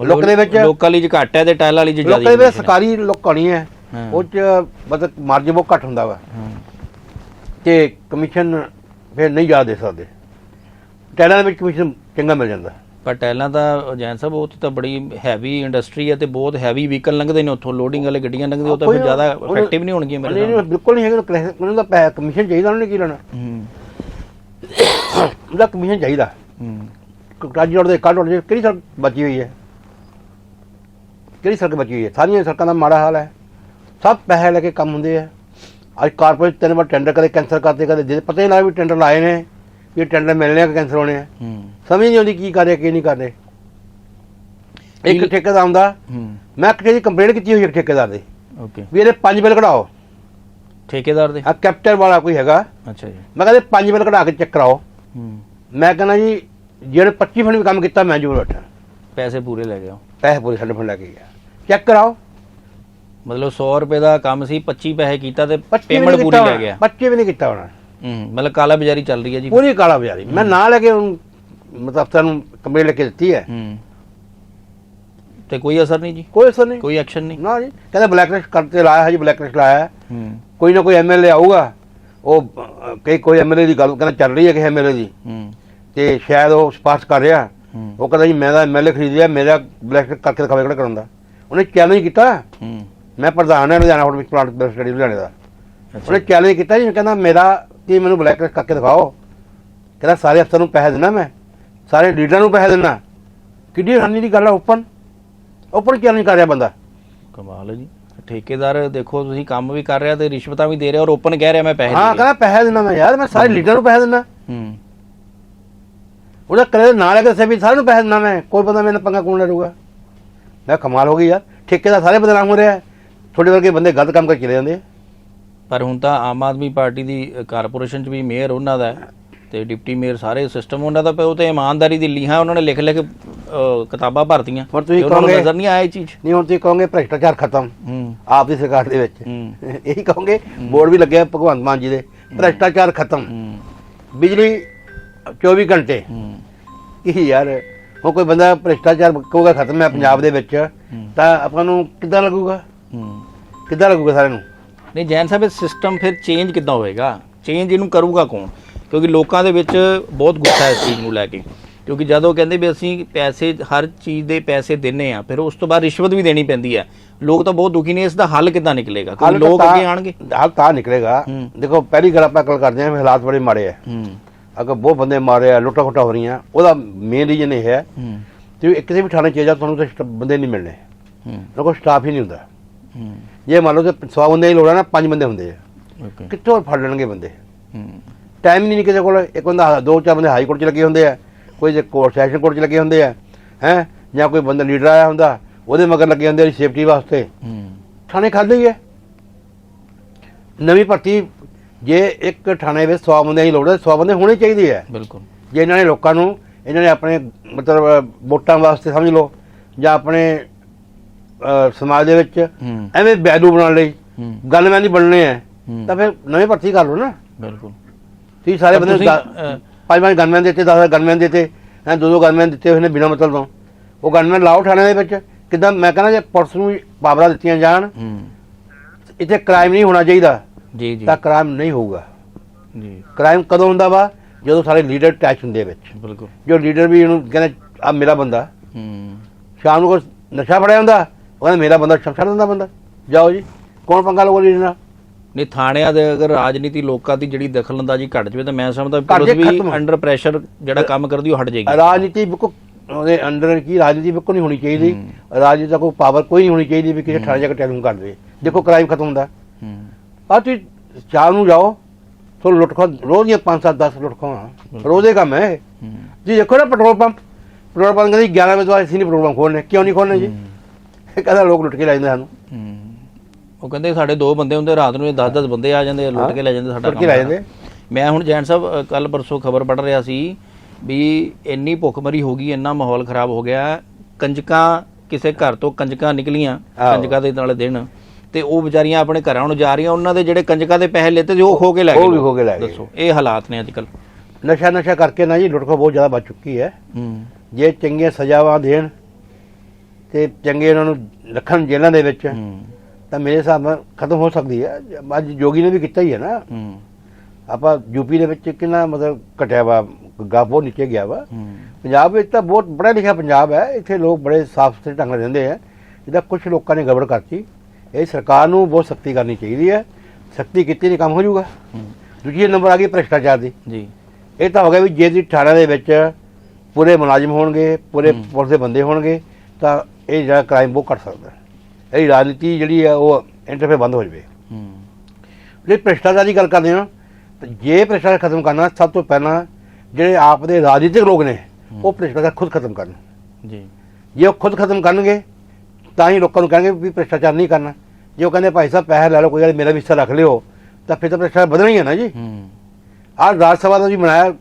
ਲੋਕ ਦੇ ਵਿੱਚ ਲੋਕਾਂ ਲਈ 'ਚ ਘੱਟ ਹੈ ਤੇ ਟਾਇਲ ਵਾਲੀ 'ਚ ਜ਼ਿਆਦਾ ਲੋਕਾਂ ਦੇ ਵਿੱਚ ਸਰਕਾਰੀ ਲੋਕ ਨਹੀਂ ਹੈ। ਹਾਂ। ਉਹ 'ਚ ਮਤਲਬ ਮਾਰਜਨ ਬਹੁਤ ਘੱਟ ਹੁੰਦਾ ਵਾ। ਤੇ ਕਮਿਸ਼ਨ ਫਿਰ ਨਹੀਂ ਜ਼ਿਆਦਾ ਦੇ ਸਕਦੇ। ਟੈਨਾਂ ਦੇ ਵਿੱਚ ਕਮਿਸ਼ਨ ਚੰਗਾ ਮਿਲ ਜਾਂਦਾ। ਪਰ ਟਾਇਲਾਂ ਦਾ ਜੈਨ ਸਾਹਿਬ ਉਹ ਤਾਂ ਬੜੀ ਹੈਵੀ ਇੰਡਸਟਰੀ ਹੈ ਤੇ ਬਹੁਤ ਹੈਵੀ ਵਹੀਕਲ ਲੰਘਦੇ ਨੇ ਉੱਥੋਂ ਲੋਡਿੰਗ ਵਾਲੇ ਗੱਡੀਆਂ ਲੰਘਦੇ ਉਹ ਤਾਂ ਫਿਰ ਜ਼ਿਆਦਾ ਇਫੈਕਟਿਵ ਨਹੀਂ ਹੋਣਗੀਆਂ ਮੇਰੇ ਨਾਲ। ਬਿਲਕੁਲ ਨਹੀਂ ਹੈਗਾ ਉਹਨੂੰ ਦਾ ਕਮਿਸ਼ਨ ਚਾਹੀਦਾ ਉਹਨੇ ਕੀ ਲੈਣਾ? ਹੂੰ। ਉਹਦਾ ਕਮਿਸ਼ਨ ਚਾਹੀਦਾ। ਹੂੰ। ਕਾਜੀ ਰੋਡ ਦੇ ਰੋਡ ਦੇ ਕਿਹੜੀ ਸੜਕ ਬਚੀ ਹੋਈ ਹੈ? ਕਿਹੜੀ ਸੜਕ ਬਚੀ ਹੋਈ ਹੈ? ਸਾਰੀਆਂ ਸੜਕਾਂ ਦਾ ਮਾੜਾ ਹਾਲ ਹੈ। ਸਭ ਪੈਸੇ ਲੈ ਕੇ ਕੰਮ ਹੁੰਦੇ ਆ। ਅੱਜ ਕਾਰਪੋਰੇਟ ਤਿੰਨ ਵਾਰ ਟੈਂਡਰ ਕਦੇ ਕੈਂਸਲ ਕਰਦੇ ਕਦੇ ਜੇ ਪਤਾ ਹੀ ਨਾ ਵੀ ਟੈਂਡਰ ਲਾਏ ਨੇ। ਵੀ ਟੈਂਡਰ ਮਿਲਣੇ ਆ ਕਿ ਕੈਂਸਲ ਹੋਣੇ ਆ। ਹੂੰ। ਸਮਝ ਨਹੀਂ ਆਉਂਦੀ ਕੀ ਕਰ ਰਹੇ ਕੀ ਨਹੀਂ ਕਰ। ਰਹੇ ਇੱਕ ਕੀ- ਠੇਕੇਦਾਰ ਆਉਂਦਾ ਹੂੰ। ਮੈਂ ਕਿਸੇ ਦੀ ਕੰਪਲੇਂਟ ਕੀਤੀ ਹੋਈ ਇੱਕ ਠੇਕੇਦਾਰ ਦੀ। ਓਕੇ। ਵੀ ਇਹਦੇ ਪੰਜ ਬਿੱਲ ਕਢਾਓ। ਠੇਕੇਦਾਰ ਦੇ? ਆ ਕੈਪਟਨ ਵਾਲਾ ਕੋਈ ਹੈਗਾ। ਅੱਛਾ ਜੀ। ਮੈਂ ਕਹਿੰਦੇ ਪੰਜ ਬਿੱਲ ਕਢਾ ਕੇ ਚੈੱਕ ਕਰਾਓ। ਹੂੰ। ਮੈਂ ਕਹਿੰਦਾ ਜੀ ਜਿਹੜੇ 25 ਫੰਡ ਵੀ ਕੰਮ ਕੀਤਾ ਮੈਂ ਜ਼ਰੂਰ ਬੈਠਾ ਪੈਸੇ ਪੂਰੇ ਲੈ ਗਿਆ। ਪੈਸੇ ਪੂਰੇ ਸਾਡੇ ਫੰਡ ਲੈ ਕੇ ਗਿਆ। ਚੈੱਕ ਕਰਾਓ। ਮਤਲਬ 100 ਰੁਪਏ ਦਾ ਕੰਮ ਸੀ 25 ਪੈਸੇ ਕੀਤਾ ਤੇ 25 ਵੀ ਪੇਮੈਂਟ ਪੂਰੀ ਲੈ ਗਿਆ। 25 ਵੀ ਨਹੀਂ ਕੀਤਾ ਹੋਣਾ। ਹੂੰ ਮਤਲਬ ਕਾਲਾ ਬਾਜ਼ਾਰੀ ਚੱਲ ਰਹੀ ਹੈ ਜੀ। ਪੂਰੀ ਕਾਲਾ ਬਾਜ਼ਾਰੀ। ਮੈਂ ਨਾਂ ਲੈ ਕੇ ਮਤਲਬ ਅਫਸਰ ਨੂੰ ਕੰਪਲੇਂਟ ਲਿਖ ਕੇ ਦਿੱਤੀ ਹੈ। ਹੂੰ। ਤੇ ਕੋਈ ਅਸਰ ਨਹੀਂ ਜੀ? ਕੋਈ ਅਸਰ ਨਹੀਂ। ਕੋਈ ਐਕਸ਼ਨ ਨਹੀਂ? ਨਾ ਜੀ। ਕਹਿੰਦਾ ਬਲੈਕ ਲਿਸਟ ਕਰਤੇ ਲਾਇਆ ਹੈ ਜੀ ਬਲੈਕ ਲਿਸਟ ਲਾਇਆ ਹੈ। ਹੂੰ। ਕੋਈ ਨਾ ਕੋਈ ਐਮਐਲਏ ਆਊਗਾ। ਉਹ ਕਈ ਕੋਈ ਐਮਐਲਏ ਦੀ ਗੱਲ ਕਹਿੰਦਾ ਚੱਲ ਰਹੀ ਹੈ ਕਿ ਐਮਐਲਏ ਦੀ। ਹੂੰ। ਤੇ ਸ਼ਾਇਦ ਉਹ ਸਪਾਰਸ਼ ਕਰ ਰਿਹਾ। ਉਹ ਕਹਿੰਦਾ ਜੀ ਮੈਂ ਤਾਂ ਐਮਐਲਏ ਖਰੀਦ ਲਿਆ ਮੇਰਾ ਬਲੈਕ ਕਰਕੇ ਦਿਖਾਵੇ ਕਿਹੜਾ ਕਰਾਉਂਦਾ। ਉਹਨੇ ਚੈਲੰਜ ਕੀਤਾ। ਹੂੰ। ਮੈਂ ਪ੍ਰਧਾਨ ਹਾਂ ਲੁਧਿਆਣਾ ਹੋਟਲ ਪਲਾਂਟ ਬੈਸ ਸਟੱਡੀ ਲੁਧਿਆਣੇ ਦਾ। ਉਹਨੇ ਚੈਲੰਜ ਕੀਤਾ ਜੀ ਕਹਿੰਦਾ ਮੇਰਾ ਕੀ ਮੈਨੂੰ ਬਲੈਕ ਲਿਸਟ ਕਰਕੇ ਦਿਖਾਓ? ਕਹਿੰਦਾ ਸਾਰੇ ਅਫਸਰ ਨੂੰ ਪੈਸੇ ਦੇਣਾ ਮੈਂ। ਸਾਰੇ ਲੀਡਰਾਂ ਨੂੰ ਪੈਸੇ ਦੇਣਾ ਕਿੱਡੀ ਹੈਰਾਨੀ ਦੀ ਗੱਲ ਹੈ ਓਪਨ। ਓਪਨ ਚੈਲੰਜ ਕਰ ਰਿਹਾ ਬੰਦਾ? ਕਮਾਲ ਹੈ ਜੀ। ਠੇਕੇਦਾਰ ਦੇਖੋ ਤੁਸੀਂ ਕੰਮ ਵੀ ਕਰ ਰਿਹਾ ਤੇ ਰਿਸ਼ਵਤਾਂ ਵੀ ਦੇ ਰਿਹਾ ਔਰ ਓਪਨ ਕਹਿ ਰਿਹਾ ਮੈਂ ਪੈਸੇ ਹਾਂ। ਕਹਿੰਦਾ ਪੈਸੇ ਦੇਣਾ ਮੈਂ ਯਾਰ ਮੈਂ ਸਾਰੇ ਲੀਡਰਾਂ ਨੂੰ ਪੈਸੇ ਦੇਣਾ ਹੂੰ। ਉਹਦਾ ਕਰੇ ਨਾਲ ਲੈ ਕੇ ਵੀ ਸਾਰਿਆਂ ਨੂੰ ਪੈਸੇ ਦੇਣਾ ਮੈਂ। ਕੋਈ ਬੰਦਾ ਮੇਰੇ ਨਾਲ ਪੰਗਾ ਕੌਣ ਲੜੂਗਾ ਮੈਂ ਕਮਾਲ ਹੋ ਗਈ ਯਾਰ। ਠੇਕੇਦਾਰ ਸਾਰੇ ਬਦਨਾਮ ਹੋ ਰਿਹਾ ਥੋੜੇ ਵਰਗੇ ਬੰਦੇ ਗਲਤ ਕੰਮ ਕਰਕੇ ਚਲੇ ਜਾਂਦੇ ਆ। ਪਰ ਹੁਣ ਤਾਂ ਆਮ ਆਦਮੀ ਪਾਰਟੀ ਦੀ ਕਾਰਪੋਰੇਸ਼ਨ ਚ ਵੀ ਮੇਅਰ ਉਹਨਾਂ ਦਾ ਤੇ ਡਿਪਟੀ ਮੇਅਰ ਸਾਰੇ ਸਿਸਟਮ ਉਹਨਾਂ ਦਾ ਉਹ ਤੇ ਇਮਾਨਦਾਰੀ ਦੀ ਲੀਹਾਂ ਉਹਨਾਂ ਨੇ ਲਿਖ ਲਿਖ ਕਿਤਾਬਾਂ ਭਰਤੀਆਂ ਹੁਣ ਤੁਸੀਂ ਕਹੋਗੇ- ਨਜ਼ਰ ਨਹੀਂ ਆਇਆ ਇਹ ਚੀਜ਼। ਨਹੀਂ ਹੁਣ ਤੁਸੀਂ ਕਹੋਗੇ ਭ੍ਰਿਸ਼ਟਾਚਾਰ ਖਤਮ। ਆਪ ਦੀ ਸਰਕਾਰ ਦੇ ਵਿੱਚ। (laughs) ਇਹੀ ਕਹੋਗੇ? ਬੋਰਡ ਵੀ ਲੱਗਿਆ ਭਗਵੰਤ ਮਾਨ ਜੀ ਦੇ। ਭ੍ਰਿਸ਼ਟਾਚਾਰ ਖਤਮ। ਬਿਜਲੀ 24 ਘੰਟੇ। ਇਹ ਯਾਰ ਉਹ ਕੋਈ ਬੰਦਾ ਭ੍ਰਿਸ਼ਟਾਚਾਰ ਕਹੂਗਾ ਖਤਮ ਹੈ ਪੰਜਾਬ ਦੇ ਵਿੱਚ ਤਾਂ ਆਪਾਂ ਨੂੰ ਕਿੱਦਾਂ ਲੱਗੂਗਾ? ਕਿੱਦਾਂ ਲੱਗੂਗਾ ਸਾਰਿਆਂ ਨੂੰ? ਨਹੀਂ ਜੈਨ ਸਾਹਿਬ ਇਹ ਸਿਸਟਮ ਫਿਰ ਚੇਂਜ ਕਿੱਦਾਂ ਹੋਏਗਾ? ਚੇਂਜ ਇਹਨੂੰ ਕਰੂਗਾ ਕੌਣ? ਕਿਉਂਕਿ ਲੋਕਾਂ ਦੇ ਵਿੱਚ ਬਹੁਤ ਗੁੱਸਾ ਹੈ ਇਸ ਚੀਜ਼ ਨੂੰ ਲੈ ਕੇ। ਕਿਉਂਕਿ ਜਦੋਂ ਕਹਿੰਦੇ ਵੀ ਅਸੀਂ ਪੈਸੇ ਹਰ ਚੀਜ਼ ਦੇ ਪੈਸੇ ਦਿੰਨੇ ਆ ਫਿਰ ਉਸ ਤੋਂ ਬਾਅਦ ਰਿਸ਼ਵਤ ਵੀ ਦੇਣੀ ਪੈਂਦੀ ਹੈ। ਲੋਕ ਤਾਂ ਬਹੁਤ ਦੁਖੀ ਨੇ ਇਸ ਦਾ ਹੱਲ ਕਿੱਦਾਂ ਨਿਕਲੇਗਾ? ਕਿਉਂਕਿ ਲੋਕ ਅੱਗੇ ਆਣਗੇ ਹੱਲ ਤਾਂ ਨਿਕਲੇਗਾ। ਦੇਖੋ ਪਹਿਲੀ ਗੱਲ ਆਪਾਂ ਗੱਲ ਕਰਦੇ ਹਾਂ ਵੀ ਹਾਲਾਤ ਬੜੇ ਮਾੜੇ ਆ ਹੂੰ। ਅਗਰ ਬਹੁਤ ਬੰਦੇ ਮਾਰੇ ਆ ਲੁੱਟਾਂ ਖੋਟਾਂ ਹੋ ਰਹੀਆਂ ਉਹਦਾ ਮੇਨ ਰੀਜਨ ਇਹ ਹੈ ਕਿ ਕਿਸੇ ਵੀ ਥਾਣੇ ਚ ਜਾ ਤੁਹਾਨੂੰ ਤਾਂ ਬੰਦੇ ਨਹੀਂ ਮਿਲਣੇ। ਹੂੰ। ਕੋਲ ਸਟਾਫ ਹੀ ਨਹੀਂ ਹੁੰਦਾ। ਹੂੰ। ਜੇ ਮੰਨ ਲਓ ਕਿ 100 ਬੰਦੇ ਦੀ ਲੋੜ ਹੈ ਨਾ 5 ਬੰਦੇ ਹੁੰਦੇ ਆ ਓਕੇ ਕਿੱਥੋਂ ਫੜ ਲੈਣਗੇ ਬੰਦੇ ਹੂੰ ਟਾਈਮ ਨਹੀਂ ਕਿਸੇ ਕੋਲ ਇੱਕ ਬੰਦਾ ਦੋ ਚਾਰ ਬੰਦੇ ਹਾਈ ਕੋਰਟ 'ਚ ਲੱਗੇ ਹੁੰਦੇ ਆ ਕੋਈ ਜੇ ਕੋਰਟ ਸੈਸ਼ਨ ਕੋਰਟ 'ਚ ਲੱਗੇ ਹੁੰਦੇ ਆ ਹੈ ਜਾਂ ਕੋਈ ਬੰਦਾ ਲੀਡਰ ਆਇਆ ਹੁੰਦਾ ਉਹਦੇ ਮਗਰ ਲੱਗੇ ਹੁੰਦੇ ਆ ਸੇਫਟੀ ਵਾਸਤੇ ਹੂੰ ਥਾਣੇ ਖਾਲੀ ਹੀ ਹੈ ਨਵੀਂ ਭਰਤੀ ਜੇ ਇੱਕ ਥਾਣੇ ਵਿੱਚ 100 ਬੰਦਿਆਂ ਦੀ ਲੋੜ ਹੈ 100 ਬੰਦੇ ਹੋਣੇ ਚਾਹੀਦੇ ਆ ਬਿਲਕੁਲ ਜੇ ਇਹਨਾਂ ਨੇ ਲੋਕਾਂ ਨੂੰ ਇਹਨਾਂ ਨੇ ਆਪਣੇ ਮਤਲਬ ਵੋਟਾਂ ਵਾਸਤੇ ਸਮਝ ਲਓ ਜਾਂ ਆਪਣੇ ਸਮਾਜ ਦੇ ਵਿੱਚ ਐਵੇਂ ਵੈਲੂ ਬਣਾਉਣ ਲਈ ਹੂੰ। ਗਨਮੈਨ ਹੀ ਬਣਨੇ ਆ ਤਾਂ ਫਿਰ ਨਵੀਂ ਭਰਤੀ ਕਰ ਲਓ ਨਾ। ਬਿਲਕੁਲ। ਤੁਸੀਂ ਸਾਰੇ ਬੰਦੇ ਪੰਜ ਪੰਜ ਗਨਮੈਨ ਦਿੱਤੇ 10 ਗਨਮੈਨ ਦਿੱਤੇ ਹੈ ਦੋ ਦੋ ਗਨਮੈਨ ਦਿੱਤੇ ਹੋਏ ਨੇ ਬਿਨਾਂ ਮਤਲਬ ਤੋਂ। ਉਹ ਗਨਮੈਨ ਲਾਓ ਥਾਣੇ ਦੇ ਵਿੱਚ ਕਿਦਾਂ ਮੈਂ ਕਹਿੰਦਾ ਜੇ ਪੁਲਿਸ ਨੂੰ ਪਾਵਰਾਂ ਦਿੱਤੀਆਂ ਜਾਣ ਇੱਥੇ ਕ੍ਰਾਈਮ ਨਹੀਂ ਹੋਣਾ ਚਾਹੀਦਾ। ਜੀ ਜੀ। ਤਾਂ ਕ੍ਰਾਈਮ ਨਹੀਂ ਹੋਊਗਾ। ਜੀ। ਕ੍ਰਾਈਮ ਕਦੋਂ ਹੁੰਦਾ ਵਾ? ਜਦੋਂ ਸਾਰੇ ਲੀਡਰ ਟੈਚ ਹੁੰਦੇ ਵਿੱਚ। ਬਿਲਕੁਲ। ਜੋ ਲੀਡਰ ਵੀ ਇਹਨੂੰ ਕਹਿੰਦਾ ਆ ਮੇਰਾ ਬੰਦਾ। ਹੂੰ। ਸ਼ਾਮ ਨੂੰ ਕੋਈ ਨਸ਼ਾ ਫੜਿਆ ਹੁੰਦਾ ਉਹ ਕਹਿੰਦਾ ਮੇਰਾ ਬੰਦਾ ਛੱਡ ਦਿੰਦਾ ਬੰਦਾ। ਜਾਓ ਜੀ। ਕੌਣ ਪੰਗਾ ਲਊਗਾ ਲੀਡਰ ਨਾਲ? ਨਹੀਂ ਥਾਣਿਆਂ ਦੇ ਅਗਰ ਰਾਜਨੀਤੀ ਲੋਕਾਂ ਦੀ ਜਿਹੜੀ ਦਖਲਅੰਦਾਜ਼ੀ ਘਟ ਜਾਵੇ ਤਾਂ ਮੈਂ ਸਮਝਦਾ ਪੁਲਿਸ ਜੇ ਵੀ। ਅੰਡਰ ਪ੍ਰੈਸ਼ਰ ਜਿਹੜਾ ਕੰਮ ਕਰਦੀ ਉਹ ਹਟ ਜਾਏਗੀ। ਰਾਜਨੀਤੀ ਬਿਲਕੁਲ ਉਹਦੇ ਅੰਡਰ ਕੀ ਰਾਜਨੀਤੀ ਬਿਲਕੁਲ ਨਹੀਂ ਹੋਣੀ ਚਾਹੀਦੀ। ਰਾਜਨੀਤੀ ਦਾ ਕੋਈ ਪਾਵਰ ਕੋਈ ਨਹੀਂ ਹੋਣੀ ਚਾਹੀਦੀ ਵੀ ਕਿਸੇ ਥਾਣੇ ਜਾ ਕੇ ਟੈਲੀਫੋਨ ਕਰ ਦੇ ਦੇਖੋ ਕ੍ਰਾਈਮ ਖਤਮ ਹੁੰਦਾ। ਹੂੰ। ਆ ਤੁਸੀਂ ਸ਼ਾਮ ਨੂੰ ਜਾਓ। ਤੁਹਾਨੂੰ ਲੁੱਟ ਖੋ ਰੋਜ਼ ਦੀਆਂ 5 7 10 ਲੁੱਟ ਖੋ ਰੋਜ਼ ਦੇ ਕੰਮ ਹੈ ਜੀ ਦੇਖੋ ਨਾ ਪੈਟਰੋਲ ਪੰਪ। ਪੈਟਰੋਲ ਪੰਪ ਕਹਿੰਦੇ 11 ਵਜੇ ਤੋਂ ਅਸੀਂ ਨਹੀਂ ਪੈਟਰੋਲ ਪੰਪ ਕਿਉਂ ਨਹੀਂ ਖੋਲਣੇ ਜੀ? ਕਹਿੰਦਾ ਲੋਕ ਲੁੱਟ ਕੇ ਲੈ ਜਾਂਦੇ ਸਾਨੂੰ। ਹੂੰ। ਉਹ ਕਹਿੰਦੇ ਸਾਡੇ ਦੋ ਬੰਦੇ ਹੁੰਦੇ ਰਾਤ ਨੂੰ 10-10 ਬੰਦੇ ਆ ਜਾਂਦੇ ਲੁੱਟ ਕੇ ਲੈ ਜਾਂਦੇ ਸਾਡਾ ਲੁੱਟ ਕੇ ਲੈ ਜਾਂਦੇ। ਮੈਂ ਹੁਣ ਜੈਨ ਸਾਹਿਬ ਕੱਲ ਪਰਸੋਂ ਖਬਰ ਪੜ ਰਿਹਾ ਸੀ ਵੀ ਇੰਨੀ ਭੁੱਖਮਰੀ ਹੋ ਗਈ ਇੰਨਾ ਮਾਹੌਲ ਖਰਾਬ ਹੋ ਗਿਆ ਕੰਜਕਾਂ ਕਿਸੇ ਘਰ ਤੋਂ ਕੰਜਕਾਂ ਨਿਕਲੀਆਂ। ਕੰਜਕਾਂ ਦੇ ਨਾਲੇ ਦਿਨ ਤੇ ਉਹ ਵਿਚਾਰੀਆਂ ਆਪਣੇ ਘਰਾਂ ਨੂੰ ਜਾ ਰਹੀਆਂ ਉਹਨਾਂ ਦੇ ਜਿਹੜੇ ਕੰਜਕਾਂ ਦੇ ਪੈਸੇ ਲੈਤੇ ਸੀ ਉਹ ਖੋ ਕੇ ਲੈ ਗਏ ਉਹ ਵੀ। ਖੋ ਕੇ ਲੈ ਗਏ। ਦੱਸੋ ਇਹ ਹਾਲਾਤ ਨੇ ਅੱਜ ਕੱਲ ਨਸ਼ਾ ਨਸ਼ਾ ਕਰਕੇ ਨਾ ਜੀ ਲੁੱਟਖੋ ਬਹੁਤ ਜ਼ਿਆਦਾ ਵੱਧ ਚੁੱਕੀ ਹੈ। ਹੂੰ। ਜੇ ਚੰਗੀਆਂ ਸਜ਼ਾਵਾਂ ਦੇਣ ਤੇ ਚੰਗੇ ਉਹਨਾਂ ਨੂੰ ਰੱਖਣ ਜੇਲ੍ਹਾਂ ਦੇ ਵਿੱਚ ਤਾਂ ਮੇਰੇ ਹਿਸਾਬ ਨਾਲ ਖਤਮ ਹੋ ਸਕਦੀ ਹੈ। ਅੱਜ ਜੋਗੀ ਨੇ ਵੀ ਕੀਤਾ ਹੀ ਹੈ ਨਾ। ਆਪਾਂ ਯੂਪੀ ਦੇ ਵਿੱਚ ਕਿੰਨਾ ਮਤਲਬ ਘਟਿਆ ਵਾ ਗਾ ਬਹੁਤ ਨੀਚੇ ਗਿਆ ਵਾ। ਪੰਜਾਬ ਵਿੱਚ ਤਾਂ ਬਹੁਤ ਪੜ੍ਹਿਆ ਲਿਖਿਆ ਪੰਜਾਬ ਹੈ। ਇੱਥੇ ਲੋਕ ਬੜੇ ਸਾਫ਼ ਸੁਥਰੇ ਢੰਗ ਨਾਲ ਰਹਿੰਦੇ ਆ। ਇਹਦਾ ਕੁਝ ਲੋਕਾਂ ਨੇ ਗੜਬੜ ਕਰਤੀ। ਇਹ ਸਰਕਾਰ ਨੂੰ ਬਹੁਤ ਸਖਤੀ ਕਰਨੀ ਚਾਹੀਦੀ ਹੈ। ਸਖਤੀ ਕੀਤੀ ਨਹੀਂ ਕੰਮ ਹੋ ਜਾਊਗਾ। ਦੂਜੀ ਨੰਬਰ ਆ ਗਈ ਭ੍ਰਿਸ਼ਟਾਚਾਰ ਦੀ। ਜੀ। ਇਹ ਤਾਂ ਹੋ ਗਿਆ ਵੀ ਜੇ ਦੀ ਥਾਣਾ ਦੇ ਵਿੱਚ ਪੂਰੇ ਮੁਲਾਜ਼ਮ ਹੋਣਗੇ ਪੂਰੇ ਪੁਲਿਸ ਦੇ ਬੰਦੇ ਹੋਣਗੇ ਤਾਂ ਇਹ ਜਿਹੜਾ ਕ੍ਰਾਈਮ ਬਹੁਤ ਘਟ ਸਕਦਾ ਹੈ। ਇਹ ਰਾਜਨੀਤੀ ਜਿਹੜੀ ਹੈ ਉਹ ਇੰਟਰਫੇਅਰ ਬੰਦ ਹੋ ਜਾਵੇ। ਹੂੰ। ਜੇ ਭ੍ਰਿਸ਼ਟਾਚਾਰ ਦੀ ਗੱਲ ਕਰਦੇ ਹਾਂ ਤਾਂ ਜੇ ਭ੍ਰਿਸ਼ਟਾਚਾਰ ਖਤਮ ਕਰਨਾ ਸਭ ਤੋਂ ਪਹਿਲਾਂ ਜਿਹੜੇ ਆਪ ਦੇ ਰਾਜਨੀਤਿਕ ਲੋਕ ਨੇ ਉਹ ਭ੍ਰਿਸ਼ਟਾਚਾਰ ਖੁਦ ਖਤਮ ਕਰਨ। ਜੀ। ਜੇ ਉਹ ਖੁਦ ਖਤਮ ਕਰਨਗੇ ਤਾਂ ਹੀ ਲੋਕਾਂ ਨੂੰ ਕਹਿਣਗੇ ਵੀ ਭ੍ਰਿਸ਼ਟਾਚਾਰ ਨਹੀਂ ਕਰਨਾ। ਜੇ ਉਹ ਕਹਿੰਦੇ ਭਾਈ ਸਾਹਿਬ ਪੈਸੇ ਲੈ ਲਓ ਕੋਈ ਗੱਲ ਮੇਰਾ ਵੀ ਹਿੱਸਾ ਰੱਖ ਲਿਓ ਤਾਂ ਫਿਰ ਤਾਂ ਭ੍ਰਿਸ਼ਟਾਚਾਰ ਵਧਣਾ ਹੀ ਹੈ ਨਾ ਜੀ। ਹੂੰ। ਆਹ ਰਾਜ ਸਭਾ ਦਾ ਜੀ ਬਣਾਇਆ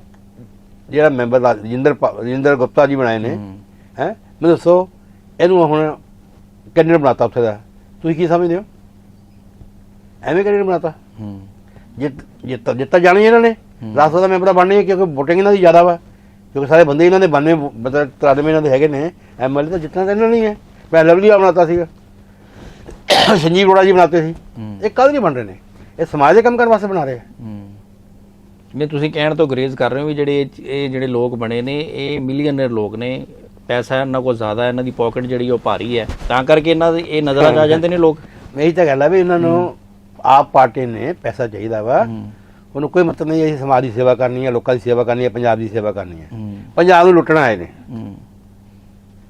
ਜਿਹੜਾ ਮੈਂਬਰ ਰਜਿੰਦਰ ਰਜਿੰਦਰ ਗੁਪਤਾ ਜੀ ਬਣਾਏ ਨੇ। ਹੈ? ਮੈਨੂੰ ਦੱਸੋ ਇਹਨੂੰ ਹੁਣ ਕੈਂਡੀਡੇਟ ਬਣਾਤਾ ਉੱਥੇ ਦਾ। ਤੁਸੀਂ ਕੀ ਸਮਝਦੇ ਹੋ? ਐਵੇਂ ਕੈਂਡੀਡੇਟ ਬਣਾਤਾ। ਹੂੰ। ਜਿੱਤ ਜਿੱਤ ਜਿੱਤਾ ਜਾਣੀ ਇਹਨਾਂ ਨੇ। ਰਾਜ ਸਭਾ ਦਾ ਮੈਂਬਰ ਬਣਨੀ ਕਿਉਂਕਿ VOTING ਇਹਨਾਂ ਦੀ ਜ਼ਿਆਦਾ ਵਾ। ਕਿਉਂਕਿ ਸਾਰੇ ਬੰਦੇ ਇਹਨਾਂ ਦੇ ਬੰਨੇ ਮਤਲਬ 93 ਇਹਨਾਂ ਦੇ ਹੈਗੇ ਨੇ। ਐਮਐਲਏ ਤਾਂ ਜਿੱਤਣਾ ਤਾਂ ਇਹਨਾਂ ਨਹੀਂ ਹੈ ਮੈਂ ਲਵਲੀ ਆ ਬਣਾਤਾ ਸੀਗਾ। ਸੰਜੀਵ ਅਰੋੜਾ ਜੀ ਬਣਾਤੇ ਸੀ। ਇਹ ਕਾਹਦੇ ਲਈ ਬਣ ਰਹੇ ਨੇ। ਇਹ ਸਮਾਜ ਦੇ ਕੰਮ ਕਰਨ ਵਾਸਤੇ ਬਣਾ ਰਹੇ ਆ। ਹੂੰ। ਮੈਂ ਤੁਸੀਂ ਕਹਿਣ ਤੋਂ ਗਰੇਜ਼ ਕਰ ਰਹੇ ਹੋ ਵੀ ਜਿਹੜੇ ਇਹ ਜਿਹੜੇ ਲੋਕ ਬਣੇ ਨੇ ਇਹ ਮਿਲੀਅਨਰ ਲੋਕ ਨੇ। ਪੈਸਾ ਇਹਨਾਂ ਕੋਲ ਜ਼ਿਆਦਾ ਹੈ ਇਹਨਾਂ ਦੀ ਪਾਕਟ ਜਿਹੜੀ ਉਹ ਭਾਰੀ ਹੈ। ਤਾਂ ਕਰਕੇ ਇਹਨਾਂ ਦੇ ਇਹ ਨਜ਼ਰ ਆ ਜਾਂਦੇ ਨੇ ਲੋਕ। ਇਹੀ ਤਾਂ ਗੱਲ ਹੈ ਵੀ ਇਹਨਾਂ ਨੂੰ ਆਪ ਪਾਰਟੀ ਨੇ ਪੈਸਾ ਚਾਹੀਦਾ ਵਾ। ਉਹਨੂੰ ਕੋਈ ਮਤਲਬ ਨਹੀਂ ਹੈ ਅਸੀਂ ਸਮਾਜ ਦੀ ਸੇਵਾ ਕਰਨੀ ਹੈ ਲੋਕਾਂ ਦੀ ਸੇਵਾ ਕਰਨੀ ਹੈ ਪੰਜਾਬ ਦੀ ਸੇਵਾ ਕਰਨੀ ਹੈ। ਪੰਜਾਬ ਨੂੰ ਲੁੱਟਣਾ ਆਏ ਨੇ।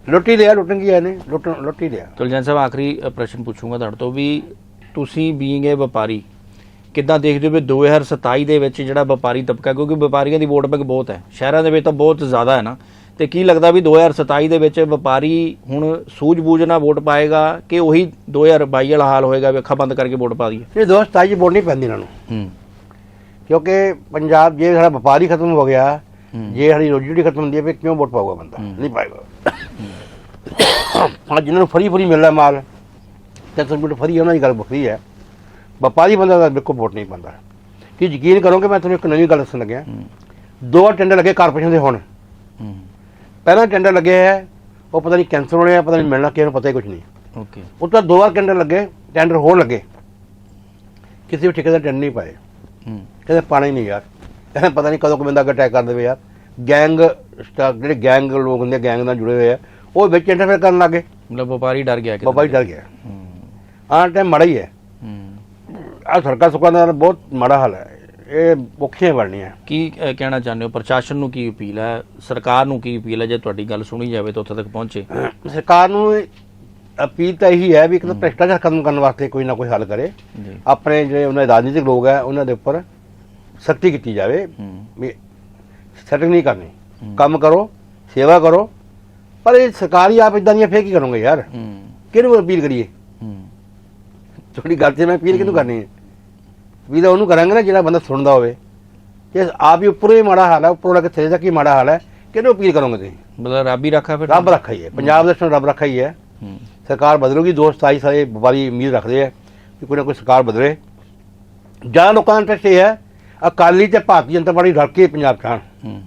ਲੁੱਟੀ ਲਿਆ ਲੁੱਟਣ ਆਏ ਨੇ? ਲੁੱਟਣ ਲੁੱਟੀ ਲਿਆ। ਤੁਲਜਨ ਸਾਹਿਬ ਆਖਰੀ ਪ੍ਰਸ਼ਨ ਪੁੱਛੂੰਗਾ ਤੁਹਾਡੇ ਤੋਂ ਵੀ ਤੁਸੀਂ ਬੀਇੰਗ ਏ ਵਪਾਰੀ ਕਿੱਦਾਂ ਦੇਖਦੇ ਹੋ ਵੀ 2027 ਦੇ ਵਿੱਚ ਜਿਹੜਾ ਵਪਾਰੀ ਤਬਕਾ ਕਿਉਂਕਿ ਵਪਾਰੀਆਂ ਦੀ ਵੋਟ ਬੈਂਕ ਬਹੁਤ ਹੈ ਸ਼ਹਿਰਾਂ ਦੇ ਵਿੱਚ ਤਾਂ ਬਹੁਤ ਜ਼ਿਆਦਾ ਹੈ ਨਾ। ਤੇ ਕੀ ਲੱਗਦਾ ਵੀ 2027 ਦੇ ਵਿੱਚ ਵਪਾਰੀ ਹੁਣ ਸੂਝ-ਬੂਝ ਨਾਲ ਵੋਟ ਪਾਏਗਾ ਕਿ ਉਹੀ 2022 ਵਾਲਾ ਹਾਲ ਹੋਏਗਾ ਵੀ ਅੱਖਾਂ ਬੰਦ ਕਰਕੇ ਵੋਟ ਪਾ ਦਈਏ? ਇਹ ਦੋਸਤ ਤਾਈ ਵੋਟ ਨਹੀਂ ਪੈਂਦੀ ਇਹਨਾਂ ਨੂੰ। ਹੂੰ। ਕਿਉਂਕਿ ਪੰਜਾਬ ਜੇ ਸਾਡਾ ਵਪਾਰੀ ਖਤਮ ਹੋ ਗਿਆ। ਜੇ ਸਾਡੀ ਰੋਜੀ ਰੋਟੀ ਖਤਮ ਹੁੰਦੀ ਹੈ ਫਿਰ ਕਿਉਂ ਵੋਟ ਪਾਊਗਾ ਬੰਦਾ। ਨਹੀਂ ਪਾਏਗਾ। ਹਾਂ ਜਿਨ੍ਹਾਂ ਨੂੰ ਫਰੀ ਫਰੀ ਮਿਲਦਾ ਮਾਲ ਤੇ ਤੁਹਾਨੂੰ ਫਰੀ ਹੈ, ਉਹਨਾਂ ਦੀ ਗੱਲ ਵੱਖਰੀ ਹੈ। ਵਪਾਰੀ ਬੰਦਾ ਤਾਂ ਬਿਲਕੁਲ ਵੋਟ ਨਹੀਂ ਪਾਉਂਦਾ। ਕਿ ਯਕੀਨ ਕਰੋਗੇ ਮੈਂ ਤੁਹਾਨੂੰ ਇੱਕ ਨਵੀਂ ਗੱਲ ਦੱਸਣ ਲੱਗਿਆ। ਦੋ ਟੈਂਡਰ ਲੱਗੇ ਕਾਰਪੋਰੇਸ਼ਨ ਦੇ ਹੁਣ। ਪਹਿਲਾ ਟੈਂਡਰ ਲੱਗੇ ਹੈ ਉਹ ਪਤਾ ਨਹੀਂ ਕੈਂਸਲ ਹੋਣੇ ਆ ਪਤਾ ਨਹੀਂ ਮਿਲਣਾ ਕਿਸੇ ਨੂੰ ਪਤਾ ਹੀ ਕੁਝ ਨਹੀਂ। ਓਕੇ ਉਹ ਤਾਂ ਦੋ ਵਾਰ ਟੈਂਡਰ ਲੱਗੇ ਟੈਂਡਰ ਹੋਰ ਲੱਗੇ। ਕਿਸੇ ਵੀ ਠੇਕੇਦਾਰ ਟੈਂਡਰ ਨਹੀਂ ਪਾਏ। ਹੂੰ। ਕਹਿੰਦੇ ਪਾਣਾ ਨਹੀਂ ਯਾਰ। ਕਹਿੰਦੇ ਪਤਾ ਨਹੀਂ ਕਦੋਂ ਕੋਈ ਬੰਦਾ ਅਟੈਕ ਕਰ ਦੇਵੇ ਯਾਰ। ਗੈਂਗ ਸਟਾਕ ਜਿਹੜੇ ਗੈਂਗ ਲੋਕ ਹੁੰਦੇ ਗੈਂਗ ਨਾਲ ਜੁੜੇ ਹੋਏ ਆ ਉਹ ਵਿੱਚ ਇੰਟਰਫੇਅਰ ਕਰਨ ਲੱਗੇ। ਮਤਲਬ ਵਪਾਰੀ ਡਰ ਗਿਆ ਕਿ ਜੀ ਡਰ ਗਿਆ। ਹੂੰ। ਆਹ ਟਾਈਮ ਮਾੜਾ ਹੀ ਹੈ। ਹੂੰ। ਆਹ ਸਰਕਾਰ ਸੁਕਾਂ ਦਾ ਬਹੁਤ ਮਾੜਾ ਹਾਲ ਹੈ। ਇਹ ਔਖੀਆਂ ਬਣਨੀਆਂ। ਕੀ ਕਹਿਣਾ ਚਾਹੁੰਦੇ ਹੋ? ਪ੍ਰਸ਼ਾਸਨ ਨੂੰ ਕੀ ਅਪੀਲ ਹੈ? ਸਰਕਾਰ ਨੂੰ ਕੀ ਅਪੀਲ ਹੈ ਜੇ ਤੁਹਾਡੀ ਗੱਲ ਸੁਣੀ ਜਾਵੇ ਤਾਂ ਉੱਥੇ ਤੱਕ ਪਹੁੰਚੇ? ਸਰਕਾਰ ਨੂੰ ਅਪੀਲ ਤਾਂ ਇਹੀ ਹੈ ਵੀ ਇੱਕ ਤਾਂ ਭ੍ਰਿਸ਼ਟਾਚਾਰ ਖਤਮ ਕਰਨ ਵਾਸਤੇ ਕੋਈ ਨਾ ਕੋਈ ਹੱਲ ਕਰੇ। ਜੀ। ਆਪਣੇ ਜਿਹੜੇ ਉਹਨਾਂ ਦੇ ਰਾਜਨੀਤਿਕ ਲੋਕ ਹੈ ਉਹਨਾਂ ਦੇ ਉੱਪਰ ਸਖਤੀ ਕੀਤੀ ਜਾਵੇ। ਹੂੰ। ਵੀ ਸੈਟਿੰਗ ਨਹੀਂ ਕਰਨੀ। ਹੂੰ। ਕੰਮ ਕਰੋ ਸੇਵਾ ਕਰੋ। ਪਰ ਇਹ ਸਰਕਾਰੀ ਆਪ ਇਦਾਂ ਦੀਆਂ ਫੇਰ ਕੀ ਕਰੋਗੇ ਯਾਰ? ਹੂੰ। ਕਿਹਨੂੰ ਅਪੀਲ ਕਰੀਏ? ਹੂੰ। ਤੁਹਾਡੀ ਗੱਲ ਤੇ ਮੈਂ ਅਪੀਲ ਕਿਹਨੂੰ ਕਰਨੀ ਹੈ? ਵੀ ਤਾਂ ਉਹਨੂੰ ਕਰਾਂਗੇ ਨਾ ਜਿਹੜਾ ਬੰਦਾ ਸੁਣਦਾ ਹੋਵੇ। ਕਿ ਆਪ ਹੀ ਉੱਪਰੋਂ ਹੀ ਮਾੜਾ ਹਾਲ ਹੈ ਉੱਪਰੋਂ ਲੈ ਕੇ ਥੱਲੇ ਤੱਕ ਹੀ ਮਾੜਾ ਹਾਲ ਹੈ ਕਿਹਨੂੰ ਅਪੀਲ ਕਰੋਗੇ ਤੁਸੀਂ? ਮਤਲਬ ਰੱਬ ਹੀ ਰੱਖਾ ਫਿਰ ਰੱਬ ਰੱਖਾ ਹੀ ਹੈ। ਪੰਜਾਬ ਦੇ ਵਿੱਚ ਰੱਬ ਰੱਖਾ ਹੀ ਹੈ। ਸਰਕਾਰ ਬਦਲੂਗੀ ਦੋਸਤ ਆਈ ਸਾਰੇ ਵਪਾਰੀ ਉਮੀਦ ਰੱਖਦੇ ਆ ਕਿ ਕੋਈ ਨਾ ਕੋਈ ਸਰਕਾਰ ਬਦਲੇ। ਜਾਂ ਲੋਕਾਂ ਦਾ ਇੰਟਰਸਟ ਇਹ ਹੈ ਅਕਾਲੀ ਤੇ ਭਾਰਤੀ ਜਨਤਾ ਪਾਰਟੀ ਰਲ ਕੇ ਪੰਜਾਬ ਚਾਹਣ ਹੂੰ।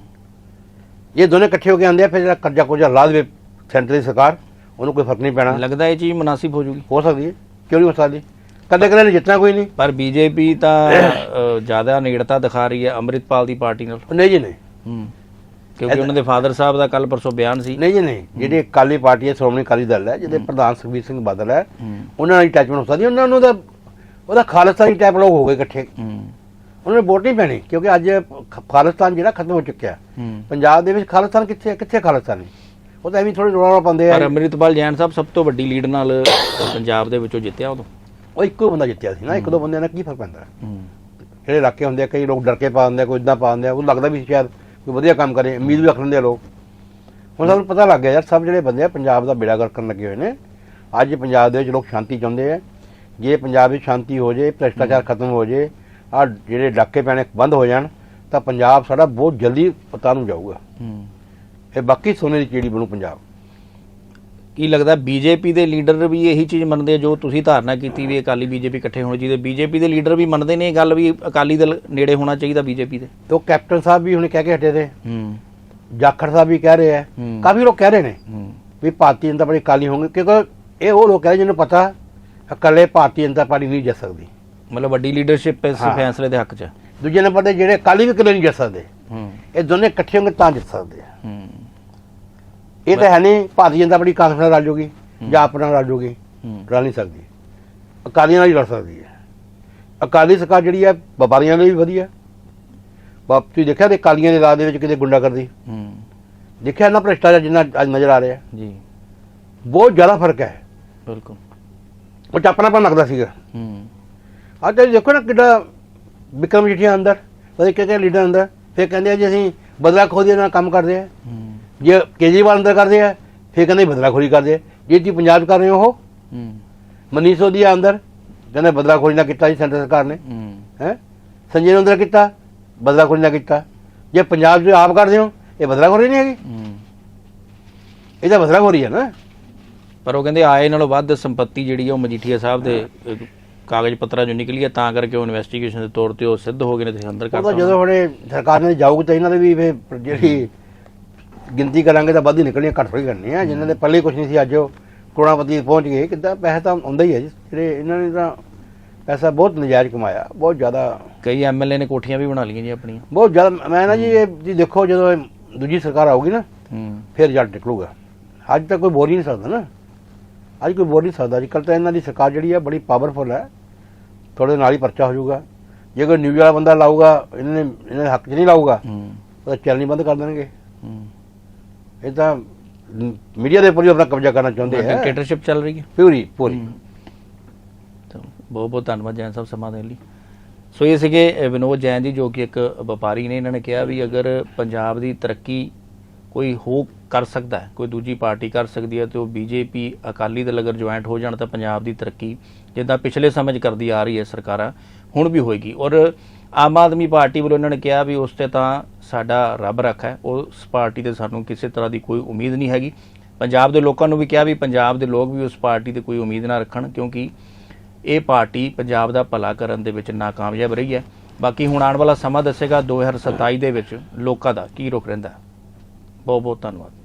ਇਹ ਦੋਨੇ ਇਕੱਠੇ ਹੋ ਕੇ ਆਉਂਦੇ ਆ ਫਿਰ ਜਿਹੜਾ ਕਰਜ਼ਾ ਕੁਰਜ਼ਾ ਲਾ ਦੇਵੇ ਸੈਂਟਰ ਦੀ ਸਰਕਾਰ ਉਹਨੂੰ ਕੋਈ ਫ਼ਰਕ ਨਹੀਂ ਪੈਣਾ। ਲੱਗਦਾ ਇਹ ਚੀਜ਼ ਮੁਨਾਸਿਬ ਹੋ ਜੂਗੀ। ਹੋ ਸਕਦੀ ਹੈ। ਕਿਉਂ ਨਹੀਂ ਹੋ ਸਕਦੀ? ਕਦੇ ਕਦੇ ਨੇ ਜਿੱਤਣਾ ਕੋਈ ਨਹੀਂ। ਪਰ ਬੀਜੇਪੀ ਤਾਂ ਅ, ਜ਼ਿਆਦਾ ਨੇੜਤਾ ਦਿਖਾ ਰਹੀ ਹੈ ਅੰਮ੍ਰਿਤਪਾਲ ਦੀ ਪਾਰਟੀ ਨਾਲ। ਨਹੀਂ ਜੀ ਨਹੀਂ। ਹੂੰ। ਕਿਉਂਕਿ ਉਹਨਾਂ ਦੇ ਫਾਦਰ ਸਾਹਿਬ ਦਾ ਕੱਲ ਪਰਸੋਂ ਬਿਆਨ ਸੀ। ਨਹੀਂ ਜੀ ਨਹੀਂ। ਜਿਹੜੀ ਅਕਾਲੀ ਪਾਰਟੀ ਹੈ ਸ਼੍ਰੋਮਣੀ ਅਕਾਲੀ ਦਲ ਹੈ ਜਿਹਦੇ ਪ੍ਰਧਾਨ ਸੁਖਬੀਰ ਸਿੰਘ ਬਾਦਲ ਹੈ ਹੂੰ। ਉਹਨਾਂ ਨਾਲ ਅਟੈਚਮੈਂਟ ਹੋ ਸਕਦੀ ਹੈ, ਉਹਨਾਂ ਨੂੰ ਤਾਂ ਉਹਦਾ ਖਾਲਿਸਤਾਨੀ ਟਾਈਪ ਲੋਕ ਹੋ ਗਏ ਇਕੱਠੇ। ਹੂੰ। ਉਹਨਾਂ ਨੂੰ ਵੋਟ ਨਹੀਂ ਪੈਣੀ ਕਿਉਂਕਿ ਅੱਜ ਖ- ਖਾਲਿਸਤਾਨ ਜਿਹੜਾ ਖਤਮ ਹੋ ਚੁੱਕਿਆ। ਹੂੰ। ਪੰਜਾਬ ਦੇ ਵਿੱਚ ਖਾਲਿਸਤਾਨ ਕਿੱਥੇ ਹੈ? ਕਿੱਥੇ ਖਾਲਿਸਤਾਨ? ਉਹ ਤਾਂ ਐਵੇਂ ਥੋੜੀ ਰੋਣਾ ਪਾਉਂਦੇ ਪਰ ਆ ਅੰਮ੍ਰਿਤਪਾਲ ਜੈਨ ਸਾਹਿਬ ਸਭ ਤੋਂ ਵੱਡੀ ਲੀਡ ਨਾਲ ਪੰਜਾਬ ਦੇ ਵਿੱਚੋਂ ਜਿੱਤਿਆ ਉਦੋਂ। ਉਹ ਇੱਕੋ ਬੰਦਾ ਜਿੱਤਿਆ ਸੀ ਨਾ ਇੱਕ ਦੋ ਬੰਦਿਆਂ ਨਾਲ ਕੀ ਫ਼ਰਕ ਪੈਂਦਾ? ਹੂੰ। ਜਿਹੜੇ ਇਲਾਕੇ ਹੁੰਦੇ ਆ ਕਈ ਲੋਕ ਡਰ ਕੇ ਪਾ ਦਿੰਦੇ ਆ ਕੋਈ ਇਦਾਂ ਪਾ ਦਿੰਦੇ ਆ ਉਹ ਲੱਗਦਾ ਵੀ ਸ਼ਾਇਦ ਕੋਈ ਵਧੀਆ ਕੰਮ ਕਰੇ ਉਮੀਦ ਵੀ ਰੱਖ ਲੈਂਦੇ ਆ ਲੋਕ। ਹੁਣ ਸਾਨੂੰ ਪਤਾ ਲੱਗ ਗਿਆ ਯਾਰ ਸਭ ਜਿਹੜੇ ਬੰਦੇ ਆ ਪੰਜਾਬ ਦਾ ਬੇੜਾ ਗਰਕ ਕਰਨ ਲੱਗੇ ਹੋਏ ਨੇ। ਅੱਜ ਪੰਜਾਬ ਦੇ ਵਿੱਚ ਲੋਕ ਸ਼ਾਂਤੀ ਚਾਹੁੰਦੇ ਆ। ਜੇ ਪੰਜਾਬ ਵਿੱਚ ਸ਼ਾਂਤੀ ਹੋ ਜੇ ਭ੍ਰਿਸ਼ਟਾਚਾਰ ਖਤਮ ਹੋ ਜੇ ਆ ਜਿਹੜੇ ਡਾਕੇ ਪੈਣੇ ਬੰਦ ਹੋ ਜਾਣ ਤਾਂ ਪੰਜਾਬ ਸਾਡਾ ਬਹੁਤ ਜਲਦੀ ਪਤਾ ਨੂੰ ਜਾਊਗਾ। ਹੂੰ। ਇਹ ਬਾਕੀ ਸੋਨੇ ਦੀ ਚਿੜੀ ਬਣੂ ਪੰਜਾਬ। ਕੀ ਲੱਗਦਾ ਬੀਜੇਪੀ ਦੇ ਲੀਡਰ ਵੀ ਇਹੀ ਚੀਜ਼ ਮੰਨਦੇ ਆ ਜੋ ਤੁਸੀਂ ਧਾਰਨਾ ਕੀਤੀ ਵੀ ਅਕਾਲੀ ਬੀਜੇਪੀ ਇਕੱਠੇ ਹੋਣੇ ਚਾਹੀਦੇ ਬੀਜੇਪੀ ਦੇ ਲੀਡਰ ਵੀ ਮੰਨਦੇ ਨੇ ਇਹ ਗੱਲ ਵੀ ਅਕਾਲੀ ਦਲ ਨੇੜੇ ਹੋਣਾ ਚਾਹੀਦਾ ਬੀਜੇਪੀ ਦੇ? ਤੇ ਉਹ ਕੈਪਟਨ ਸਾਹਿਬ ਵੀ ਹੁਣੇ ਕਹਿ ਕੇ ਹਟੇ ਤੇ ਹੂੰ। ਜਾਖੜ ਸਾਹਿਬ ਵੀ ਕਹਿ ਰਹੇ ਆ। ਹੂੰ। ਕਾਫੀ ਲੋਕ ਕਹਿ ਰਹੇ ਨੇ ਹੂੰ। ਵੀ ਭਾਰਤੀ ਜਨਤਾ ਪਾਰਟੀ ਕਾਲੀ ਹੋਣਗੇ ਕਿਉਂਕਿ ਇਹ ਉਹ ਲੋਕ ਹੈ ਜਿਹਨੂੰ ਪਤਾ ਇਕੱਲੇ ਭਾਰਤੀ ਜਨਤਾ ਪਾਰਟੀ ਨਹੀਂ ਜਿੱਤ ਸਕਦੀ। ਮਤਲਬ ਵੱਡੀ ਲੀਡਰਸ਼ਿਪ ਇਸ ਹਾਂ। ਫੈਸਲੇ ਦੇ ਹੱਕ 'ਚ। ਹੈ। ਦੂਜੇ ਨੰਬਰ ਤੇ ਜਿਹੜੇ ਕਾਲੀ ਵੀ ਇਕੱਲੇ ਨਹੀਂ ਜਿੱਤ ਸਕਦੇ ਹੂੰ। ਇਹ ਦੋਨੇ ਇਕੱਠੇ ਹੋਣਗੇ ਤਾਂ ਜਿੱਤ ਸਕਦੇ ਆ। ਹੂੰ। ਇਹ ਤਾਂ ਹੈ ਨਹੀਂ ਭਾਰਤੀ ਜਨਤਾ ਪਾਰਟੀ ਕਾਂਗਰਸ ਨਾਲ ਰਲ ਜੂਗੀ ਜਾਂ ਆਪਣਾ ਰਲ ਜੂਗੀ ਰਲ ਨਹੀਂ ਸਕਦੀ। ਅਕਾਲੀਆਂ ਨਾਲ ਹੀ ਲੜ ਸਕਦੀ ਹੈ। ਅਕਾਲੀ ਸਰਕਾਰ ਜਿਹੜੀ ਹੈ ਵਪਾਰੀਆਂ ਲਈ ਵੀ ਵਧੀਆ। ਬਾਪ ਤੁਸੀਂ ਦੇਖਿਆ ਤੇ ਅਕਾਲੀਆਂ ਦੇ ਰਾਜ ਦੇ ਵਿੱਚ ਕਿਤੇ ਗੁੰਡਾ ਕਰਦੀ ਹੂੰ। ਦੇਖਿਆ ਨਾ ਭ੍ਰਿਸ਼ਟਾਚਾਰ ਜਿੰਨਾ ਅੱਜ ਨਜ਼ਰ ਆ ਰਿਹਾ? ਜੀ। ਬਹੁਤ ਜ਼ਿਆਦਾ ਫ਼ਰਕ ਹੈ। ਬਿਲਕੁਲ। ਉਹ ਚ ਆਪਣਾਪਨ ਲੱਗਦਾ ਸੀਗਾ। ਹੂੰ। ਅੱਜ ਦੇਖੋ ਨਾ ਕਿੱਡਾ ਵਿਕਰਮ ਜੀਠੀਆ ਅੰਦਰ ਉਹਦੇ ਕਿਹੜੇ ਲੀਡਰ ਅੰਦਰ ਫਿਰ ਕਹਿੰਦੇ ਆ ਜੀ ਅਸੀਂ ਬਦਲਾ ਖੋਦੀ ਨਾਲ ਕੰਮ ਕਰਦੇ ਆ। ਹੂੰ। ਜੇ ਕੇਜਰੀਵਾਲ ਅੰਦਰ ਕਰਦੇ ਆ ਫਿਰ ਕਹਿੰਦੇ ਬਦਲਾਖੋਰੀ ਕਰਦੇ ਆ। ਜੇ ਤੁਸੀਂ ਪੰਜਾਬ 'ਚ ਕਰ ਰਹੇ ਹੋ ਉਹ ਹੂੰ। ਮਨੀਸ਼ ਸੋਦੀਆ ਅੰਦਰ ਕਹਿੰਦੇ ਬਦਲਾਖੋਰੀ ਨਾ ਕੀਤਾ ਜੀ ਸੈਂਟਰ ਸਰਕਾਰ ਨੇ। ਹੂੰ। ਹੈ? ਸੰਜੇ ਨੇ ਅੰਦਰ ਕੀਤਾ ਬਦਲਾਖੋਰੀ ਨਾ ਕੀਤਾ। ਜੇ ਪੰਜਾਬ 'ਚ ਆਪ ਕਰਦੇ ਹੋ ਇਹ ਬਦਲਾਖੋਰੀ ਨਹੀਂ ਹੈਗੀ। ਹੂੰ। ਇਹ ਤਾਂ ਬਦਲਾਖੋਰੀ ਹੈ ਨਾ। ਪਰ ਉਹ ਕਹਿੰਦੇ ਆਏ ਨਾਲੋਂ ਵੱਧ ਸੰਪਤੀ ਜਿਹੜੀ ਆ ਉਹ ਮਜੀਠੀਆ ਸਾਹਿਬ ਦੇ ਕਾਗਜ਼ ਪੱਤਰਾਂ ਚੋਂ ਨਿਕਲੀ ਹੈ ਤਾਂ ਕਰਕੇ ਉਹ ਇਨਵੈਸਟੀਗੇਸ਼ਨ ਦੇ ਤੌਰ ਤੇ ਉਹ ਸਿੱਧ ਹੋ ਗਏ ਨੇ ਤੇ ਅੰਦਰ ਕਰਤਾ। ਜਦੋਂ ਹੁਣੇ ਸਰਕਾਰ ਨੇ ਜਾਊਗੀ ਤਾਂ ਇਹਨਾਂ ਦੇ ਵੀ ਜਿਹੜੀ ਗਿਣਤੀ ਕਰਾਂਗੇ ਤਾਂ ਵੱਧ ਹੀ ਨਿਕਲਣੀਆਂ ਘੱਟ ਥੋੜੀ ਕਰਨੀ ਆ ਜਿਨ੍ਹਾਂ ਦੇ ਪੱਲੇ ਕੁਝ ਨਹੀਂ ਸੀ ਅੱਜ ਉਹ ਕਰੋੜਾਪਤੀ ਪਹੁੰਚ ਗਏ। ਕਿੱਦਾਂ ਪੈਸਾ ਤਾਂ ਆਉਂਦਾ ਹੀ ਹੈ ਜੀ। ਜਿਹੜੇ ਇਹਨਾਂ ਨੇ ਤਾਂ ਪੈਸਾ ਬਹੁਤ ਨਜਾਇਜ਼ ਕਮਾਇਆ ਬਹੁਤ ਜ਼ਿਆਦਾ। ਕਈ ਐਮਐਲਏ ਨੇ ਕੋਠੀਆਂ ਵੀ ਬਣਾ ਲਈਆਂ ਜੀ ਆਪਣੀਆਂ। ਬਹੁਤ ਜ਼ਿਆਦਾ ਮੈਂ ਨਾ ਜੀ ਇਹ ਜੀ ਦੇਖੋ ਜਦੋਂ ਇਹ ਦੂਜੀ ਸਰਕਾਰ ਆਊਗੀ ਨਾ ਫਿਰ ਰਿਜ਼ਲਟ ਨਿਕਲੂਗਾ। ਅੱਜ ਤੱਕ ਕੋਈ ਬੋਲ ਹੀ ਨਹੀਂ ਸਕਦਾ ਨਾ। ਅੱਜ ਕੋਈ ਬੋਲ ਨਹੀਂ ਸਕਦਾ। ਅੱਜ ਕੱਲ੍ਹ ਤਾਂ ਇਹਨਾਂ ਦੀ ਸਰਕਾਰ ਜਿਹੜੀ ਹੈ ਬੜੀ ਪਾਵਰਫੁਲ ਹੈ। ਥੋੜੇ ਨਾਲ ਹੀ ਪਰਚਾ ਹੋ ਜਾਊਗਾ। ਜੇ ਕੋਈ ਨਿਊਜ਼ ਵਾਲਾ ਬੰਦਾ ਲਾਊਗਾ ਇਹਨਾਂ ਨੇ ਇਹਨਾਂ ਦੇ ਹੱਕ 'ਚ ਨਹੀਂ ਲਾਊਗਾ ਹੂੰ। ਉਹ ਤਾਂ ਚੈਨਲ ਹੀ ਬੰਦ ਕਰ ਦੇਣਗੇ। ਹੂੰ। ਇਹ ਤਾਂ ਮੀਡੀਆ ਦੇ ਉੱਪਰ ਹੀ ਆਪਣਾ ਕਬਜ਼ਾ ਕਰਨਾ ਚਾਹੁੰਦੇ ਹੈ ਡਿਕਟੇਟਰਸ਼ਿਪ ਚੱਲ ਰਹੀ ਹੈ। ਪੂਰੀ ਪੂਰੀ। ਤਾਂ ਬਹੁਤ ਬਹੁਤ ਧੰਨਵਾਦ ਜੈਨ ਸਾਹਿਬ ਸਮਾਂ ਦੇਣ ਲਈ। ਸੋ ਇਹ ਸੀਗੇ ਵਿਨੋਦ ਜੈਨ ਜੀ ਜੋ ਕਿ ਇੱਕ ਵਪਾਰੀ ਨੇ ਇਹਨਾਂ ਨੇ ਕਿਹਾ ਵੀ ਅਗਰ ਪੰਜਾਬ ਦੀ ਤਰੱਕੀ ਕੋਈ ਹੋ ਕਰ ਸਕਦਾ ਹੈ ਕੋਈ ਦੂਜੀ ਪਾਰਟੀ ਕਰ ਸਕਦੀ ਹੈ ਤੇ ਉਹ ਬੀਜੇਪੀ ਅਕਾਲੀ ਦਲ ਅਗਰ ਜੁਆਇੰਟ ਹੋ ਜਾਣ ਤਾਂ ਪੰਜਾਬ ਦੀ ਤਰੱਕੀ ਜਿੱਦਾਂ ਪਿਛਲੇ ਸਮੇਂ 'ਚ ਕਰਦੀ ਆ ਰਹੀ ਹੈ ਸਰਕਾਰਾਂ ਹੁਣ ਵੀ ਹੋਏਗੀ। ਔਰ ਆਮ ਆਦਮੀ ਪਾਰਟੀ ਵੱਲੋਂ ਇਹਨਾਂ ਨੇ ਕਿਹਾ ਵੀ ਉਸ ਤੇ ਤਾਂ ਸਾਡਾ ਰੱਬ ਰੱਖਾ ਹੈ ਉਸ ਪਾਰਟੀ ਤੇ ਸਾਨੂੰ ਕਿਸੇ ਤਰ੍ਹਾਂ ਦੀ ਕੋਈ ਉਮੀਦ ਨਹੀਂ ਹੈਗੀ। ਪੰਜਾਬ ਦੇ ਲੋਕਾਂ ਨੂੰ ਵੀ ਕਿਹਾ ਵੀ ਪੰਜਾਬ ਦੇ ਲੋਕ ਵੀ ਉਸ ਪਾਰਟੀ ਤੇ ਕੋਈ ਉਮੀਦ ਨਾ ਰੱਖਣ, ਕਿਉਂਕਿ ਇਹ ਪਾਰਟੀ ਪੰਜਾਬ ਦਾ ਭਲਾ ਕਰਨ ਦੇ ਵਿੱਚ ਨਾਕਾਮਯਾਬ ਰਹੀ ਹੈ। ਬਾਕੀ ਹੁਣ ਆਉਣ ਵਾਲਾ ਸਮਾਂ ਦੱਸੇਗਾ 2027 ਦੇ ਵਿੱਚ ਲੋਕਾਂ ਦਾ ਕੀ ਰੁਖ ਰਹਿੰਦਾ ਬਹੁਤ ਬਹੁਤ ਧੰਨਵਾਦ।